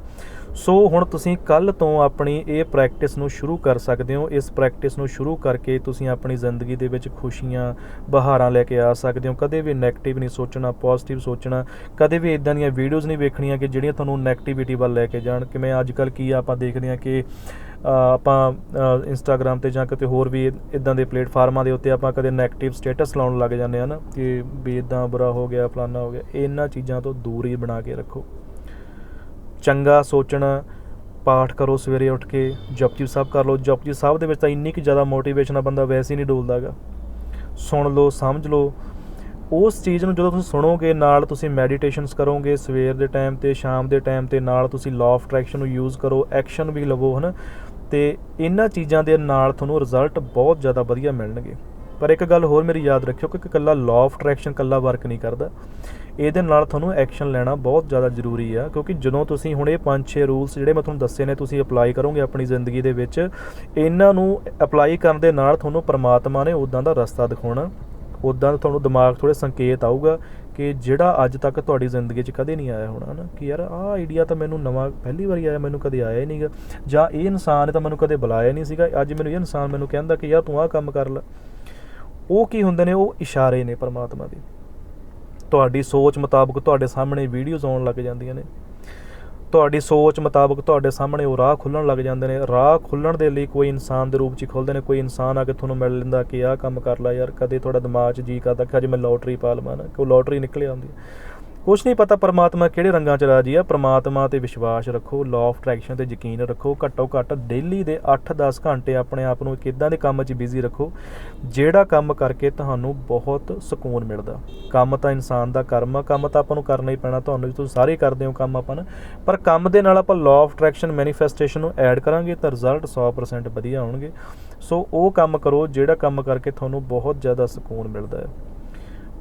ਸੋ ਹੁਣ ਤੁਸੀਂ ਕੱਲ ਤੋਂ ਆਪਣੀ ਇਹ ਪ੍ਰੈਕਟਿਸ ਨੂੰ ਸ਼ੁਰੂ ਕਰ ਸਕਦੇ ਹੋ। ਇਸ ਪ੍ਰੈਕਟਿਸ ਨੂੰ ਸ਼ੁਰੂ ਕਰਕੇ ਤੁਸੀਂ ਆਪਣੀ ਜ਼ਿੰਦਗੀ ਦੇ ਵਿੱਚ ਖੁਸ਼ੀਆਂ, ਬਹਾਰਾਂ ਲੈ ਕੇ ਆ ਸਕਦੇ ਹੋ। ਕਦੇ ਵੀ 네ਗੇਟਿਵ ਨਹੀਂ ਸੋਚਣਾ ਪੋਜ਼ਿਟਿਵ ਸੋਚਣਾ, ਕਦੇ ਵੀ ਇਦਾਂ ਦੀਆਂ ਵੀਡੀਓਜ਼ ਨਹੀਂ ਵੇਖਣੀਆਂ ਕਿ ਜਿਹੜੀਆਂ ਤੁਹਾਨੂੰ 네ਗੇਟਿਵਿਟੀ ਵੱਲ ਲੈ ਕੇ ਜਾਣ। ਕਿਵੇਂ ਅੱਜ ਅੱਜਕੱਲ ਕੀ ਆਪਾਂ ਦੇਖਦੇ ਹਾਂ ਕਿ ਆਪਾਂ ਇੰਸਟਾਗ੍ਰam ਤੇ ਜਾਂ ਕਿਤੇ ਹੋਰ ਵੀ ਇਦਾਂ ਦੇ ਪਲੇਟਫਾਰਮਾਂ ਦੇ ਉੱਤੇ ਆਪਾਂ ਕਦੇ 네ਗੇਟਿਵ ਸਟੇਟਸ ਲਾਉਣ ਲੱਗ ਜਾਂਦੇ ਆ ਨਾ ਕਿ ਵੀ ਇਦਾਂ ਬੁਰਾ ਹੋ ਗਿਆ, ਫਲਾਨਾ ਹੋ ਗਿਆ। ਇਹਨਾਂ ਚੀਜ਼ਾਂ ਤੋਂ ਦੂਰੀ ਬਣਾ ਕੇ ਰੱਖੋ। ਚੰਗਾ ਸੋਚਣਾ, ਪਾਠ ਕਰੋ ਸਵੇਰੇ ਉੱਠ ਕੇ ਜਪਜੀ ਸਾਹਿਬ ਕਰ ਲਓ। ਜਪਜੀ ਸਾਹਿਬ ਦੇ ਵਿੱਚ ਤਾਂ ਇੰਨੀ ਕਿ ਜ਼ਿਆਦਾ ਮੋਟੀਵੇਸ਼ਨ ਆ ਬੰਦਾ, ਵੈਸੇ ਹੀ ਨਹੀਂ ਡੋਲਦਾਗਾ ਸੁਣ ਲਓ, ਸਮਝ ਲਓ। ਉਸ ਚੀਜ਼ ਨੂੰ ਜਦੋਂ ਤੁਸੀਂ ਸੁਣੋਗੇ, ਨਾਲ ਤੁਸੀਂ ਮੈਡੀਟੇਸ਼ਨਸ ਕਰੋਗੇ, ਸਵੇਰ ਦੇ ਟਾਈਮ ਤੇ, ਸ਼ਾਮ ਦੇ ਟਾਈਮ ਤੇ, ਨਾਲ ਤੁਸੀਂ ਲਾਅ ਆਫ ਅਟਰੈਕਸ਼ਨ ਨੂੰ ਯੂਜ਼ ਕਰੋ ਐਕਸ਼ਨ ਵੀ ਲਵੋ, ਹਨਾ? ਤੇ ਇਹਨਾਂ ਚੀਜ਼ਾਂ ਦੇ ਨਾਲ ਤੁਹਾਨੂੰ ਰਿਜ਼ਲਟ ਬਹੁਤ ਜ਼ਿਆਦਾ ਵਧੀਆ ਮਿਲਣਗੇ। ਪਰ ਇੱਕ ਗੱਲ ਹੋਰ ਮੇਰੀ ਯਾਦ ਰੱਖਿਓ ਕਿ ਇਕੱਲਾ ਲਾਅ ਆਫ ਅਟਰੈਕਸ਼ਨ ਇਕੱਲਾ ਵਰਕ ਨਹੀਂ ਕਰਦਾ। ਇਹਦੇ ਨਾਲ ਤੁਹਾਨੂੰ ਐਕਸ਼ਨ ਲੈਣਾ ਬਹੁਤ ਜ਼ਿਆਦਾ ਜ਼ਰੂਰੀ ਆ, ਕਿਉਂਕਿ ਜਦੋਂ ਤੁਸੀਂ ਹੁਣ ਇਹ 5-6 ਰੂਲਸ ਜਿਹੜੇ ਮੈਂ ਤੁਹਾਨੂੰ ਦੱਸੇ ਨੇ, ਤੁਸੀਂ ਅਪਲਾਈ ਕਰੋਗੇ ਆਪਣੀ ਜ਼ਿੰਦਗੀ ਦੇ ਵਿੱਚ, ਇਹਨਾਂ ਨੂੰ ਅਪਲਾਈ ਕਰਨ ਦੇ ਨਾਲ ਤੁਹਾਨੂੰ ਪਰਮਾਤਮਾ ਨੇ ਉਦਾਂ ਦਾ ਰਸਤਾ ਦਿਖਾਉਣਾ ਉਦਾਂ ਦਾ ਤੁਹਾਨੂੰ ਦਿਮਾਗ ਥੋੜੇ ਸੰਕੇਤ ਆਊਗਾ ਕਿ ਜਿਹੜਾ ਅੱਜ ਤੱਕ ਤੁਹਾਡੀ ਜ਼ਿੰਦਗੀ 'ਚ ਕਦੇ ਨਹੀਂ ਆਇਆ ਹੋਣਾ ਨਾ, ਕਿ ਯਾਰ ਆਹ ਆਈਡੀਆ ਤਾਂ ਮੈਨੂੰ ਨਵਾਂ ਪਹਿਲੀ ਵਾਰੀ ਆਇਆ, ਮੈਨੂੰ ਕਦੇ ਆਇਆ ਹੀ ਨਹੀਂਗਾ, ਜਾਂ ਇਹ ਇਨਸਾਨ ਤਾਂ ਮੈਨੂੰ ਕਦੇ ਬੁਲਾਇਆ ਨਹੀਂ ਸੀਗਾ, ਅੱਜ ਮੈਨੂੰ ਇਹ ਇਨਸਾਨ ਮੈਨੂੰ ਕਹਿੰਦਾ ਕਿ ਯਾਰ ਤੂੰ ਆਹ ਕੰਮ ਕਰ ਲੈ। ਉਹ ਕੀ ਹੁੰਦੇ ਨੇ, ਉਹ ਇਸ਼ਾਰੇ ਨੇ ਪਰਮਾਤਮਾ ਦੇ। ਤੁਹਾਡੀ ਸੋਚ ਮੁਤਾਬਕ ਤੁਹਾਡੇ ਸਾਹਮਣੇ ਵੀਡੀਓਜ਼ ਆਉਣ ਲੱਗ ਜਾਂਦੀਆਂ ਨੇ। ਤੁਹਾਡੀ ਸੋਚ ਮੁਤਾਬਕ ਤੁਹਾਡੇ ਸਾਹਮਣੇ ਉਹ ਰਾਹ ਖੁੱਲਣ ਲੱਗ ਜਾਂਦੇ ਨੇ। ਰਾਹ ਖੁੱਲਣ ਦੇ ਲਈ ਕੋਈ ਇਨਸਾਨ ਦੇ ਰੂਪ 'ਚ ਹੀ ਖੁੱਲਦੇ ਨੇ। ਕੋਈ ਇਨਸਾਨ ਆ ਕੇ ਤੁਹਾਨੂੰ ਮਿਲ ਲੈਂਦਾ ਕਿ ਆਹ ਕੰਮ ਕਰ ਲੈ ਯਾਰ, ਕਦੇ ਤੁਹਾਡਾ ਦਿਮਾਗ 'ਚ ਜੀ ਕਰਦਾ ਕਿ ਅੱਜ ਮੈਂ ਲੋਟਰੀ ਪਾ ਲਵਾਂ ਨਾ, ਕਿ ਉਹ ਲੋਟਰੀ ਨਿਕਲ ਆਉਂਦੀ ਕੁਛ ਨਹੀਂ ਪਤਾ ਪਰਮਾਤਮਾ ਕਿਹੜੇ ਰੰਗਾਂ 'ਚ ਰਾਜੀ ਆ। ਪਰਮਾਤਮਾ ਤੇ ਵਿਸ਼ਵਾਸ ਰੱਖੋ ਲਾਅ ਆਫ ਅਟਰੈਕਸ਼ਨ ਤੇ ਯਕੀਨ ਰੱਖੋ, ਘੱਟੋ ਘੱਟ ਡੇਲੀ ਦੇ 8-10 ਘੰਟੇ ਆਪਣੇ ਆਪ ਨੂੰ ਇੱਕ ਇਦਾਂ ਦੇ ਕੰਮ 'ਚ ਬਿਜ਼ੀ ਰੱਖੋ, ਜਿਹੜਾ ਕੰਮ ਕਰਕੇ ਤੁਹਾਨੂੰ ਬਹੁਤ ਸਕੂਨ ਮਿਲਦਾ। ਕੰਮ ਤਾਂ ਇਨਸਾਨ ਦਾ ਕਰਮ ਆ, ਕੰਮ ਤਾਂ ਆਪਾਂ ਨੂੰ ਕਰਨਾ ਹੀ ਪੈਣਾ, ਤੁਹਾਨੂੰ ਤੁਸੀਂ ਸਾਰੇ ਕਰਦੇ ਹੋ ਕੰਮ ਆਪਾਂ ਨਾ। ਪਰ ਕੰਮ ਦੇ ਨਾਲ ਆਪਾਂ ਲਾਅ ਆਫ ਅਟਰੈਕਸ਼ਨ ਮੈਨੀਫੈਸਟੇਸ਼ਨ ਨੂੰ ਐਡ ਕਰਾਂਗੇ ਤਾਂ ਰਿਜ਼ਲਟ 100% ਵਧੀਆ ਆਉਣਗੇ ਸੋ ਉਹ ਕੰਮ ਕਰੋ ਜਿਹੜਾ ਕੰਮ ਕਰਕੇ ਤੁਹਾਨੂੰ ਬਹੁਤ ਜ਼ਿਆਦਾ ਸਕੂਨ ਮਿਲਦਾ ਹੈ।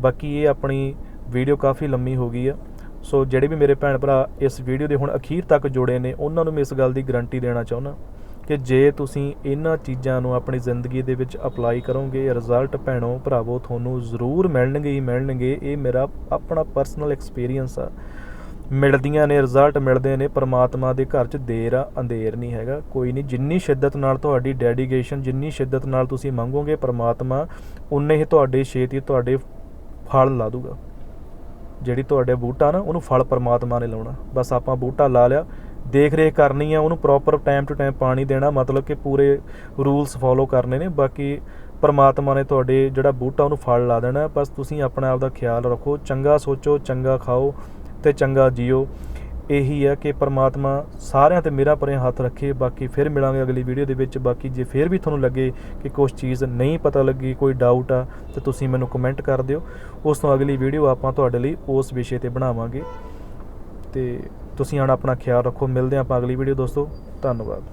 ਬਾਕੀ ਇਹ ਆਪਣੀ ਵੀਡੀਓ ਕਾਫੀ ਲੰਮੀ ਹੋ ਗਈ ਆ। ਸੋ ਜਿਹੜੇ ਵੀ ਮੇਰੇ ਭੈਣ ਭਰਾ ਇਸ ਵੀਡੀਓ ਦੇ ਹੁਣ ਅਖੀਰ ਤੱਕ ਜੁੜੇ ਨੇ, ਉਹਨਾਂ ਨੂੰ ਮੈਂ ਇਸ ਗੱਲ ਦੀ ਗਾਰੰਟੀ ਦੇਣਾ ਚਾਹੁੰਦਾ ਕਿ ਜੇ ਤੁਸੀਂ ਇਹਨਾਂ ਚੀਜ਼ਾਂ ਨੂੰ ਆਪਣੀ ਜ਼ਿੰਦਗੀ ਦੇ ਵਿੱਚ ਅਪਲਾਈ ਕਰੋਗੇ ਰਿਜ਼ਲਟ ਭੈਣੋ ਭਰਾਵੋ ਤੁਹਾਨੂੰ ਜ਼ਰੂਰ ਮਿਲਣਗੇ ਹੀ ਮਿਲਣਗੇ। ਇਹ ਮੇਰਾ ਆਪਣਾ ਪਰਸਨਲ ਐਕਸਪੀਰੀਅੰਸ ਆ। ਮਿਲਦੀਆਂ ਨੇ ਰਿਜ਼ਲਟ ਮਿਲਦੇ ਨੇ, ਪਰਮਾਤਮਾ ਦੇ ਘਰ 'ਚ ਦੇਰ ਆ, ਅੰਧੇਰ ਨਹੀਂ ਹੈਗਾ। ਕੋਈ ਨਹੀਂ, ਜਿੰਨੀ ਸ਼ਿੱਦਤ ਨਾਲ ਤੁਹਾਡੀ ਡੈਡੀਕੇਸ਼ਨ ਜਿੰਨੀ ਸ਼ਿੱਦਤ ਨਾਲ ਤੁਸੀਂ ਮੰਗੋਗੇ ਪਰਮਾਤਮਾ, ਉਨੇ ਹੀ ਤੁਹਾਡੇ ਛੇਤੀ ਤੁਹਾਡੇ ਫਲ ਲਾ ਦੂਗਾ। ਜਿਹੜੀ ਤੁਹਾਡੇ ਬੂਟਾ ਨਾ, ਉਹਨੂੰ ਫਲ ਪਰਮਾਤਮਾ ਨੇ ਲਾਉਣਾ। ਬਸ ਆਪਾਂ ਬੂਟਾ ਲਾ ਲਿਆ ਦੇਖ ਰੇਖ ਕਰਨੀ ਆ, ਉਹਨੂੰ ਪ੍ਰੋਪਰ ਟਾਈਮ ਟੂ ਟਾਈਮ ਪਾਣੀ ਦੇਣਾ, ਮਤਲਬ ਕਿ ਪੂਰੇ ਰੂਲਸ ਫੋਲੋ ਕਰਨੇ ਨੇ, ਬਾਕੀ ਪਰਮਾਤਮਾ ਨੇ ਤੁਹਾਡੇ ਜਿਹੜਾ ਬੂਟਾ, ਉਹਨੂੰ ਫਲ ਲਾ ਦੇਣਾ। ਬਸ ਤੁਸੀਂ ਆਪਣਾ ਆਪ ਦਾ ਖਿਆਲ ਰੱਖੋ, ਚੰਗਾ ਸੋਚੋ, ਚੰਗਾ ਖਾਓ ਤੇ ਚੰਗਾ ਜੀਓ। ਇਹੀ ਹੈ ਕਿ ਪਰਮਾਤਮਾ ਸਾਰਿਆਂ ਤੇ ਮੇਰਾ ਪਰੇ ਹੱਥ ਰੱਖੇ, ਬਾਕੀ ਫਿਰ ਮਿਲਾਂਗੇ ਅਗਲੀ ਵੀਡੀਓ ਦੇ ਵਿੱਚ। ਬਾਕੀ ਜੇ ਫਿਰ ਵੀ ਤੁਹਾਨੂੰ ਲੱਗੇ ਕਿ ਕੁਝ ਚੀਜ਼ ਨਹੀਂ ਪਤਾ ਲੱਗੀ, ਕੋਈ ਡਾਊਟ ਆ, ਤੇ ਤੁਸੀਂ ਮੈਨੂੰ ਕਮੈਂਟ ਕਰ ਦਿਓ। ਉਸ ਤੋਂ ਅਗਲੀ ਵੀਡੀਓ ਆਪਾਂ ਤੁਹਾਡੇ ਲਈ ਉਸ ਵਿਸ਼ੇ ਤੇ ਬਣਾਵਾਂਗੇ। ਤੇ ਤੁਸੀਂ ਹੁਣ ਆਪਣਾ ਖਿਆਲ ਰੱਖੋ। ਮਿਲਦੇ ਹਾਂ ਆਪਾਂ ਅਗਲੀ ਵੀਡੀਓ, ਦੋਸਤੋ। ਧੰਨਵਾਦ।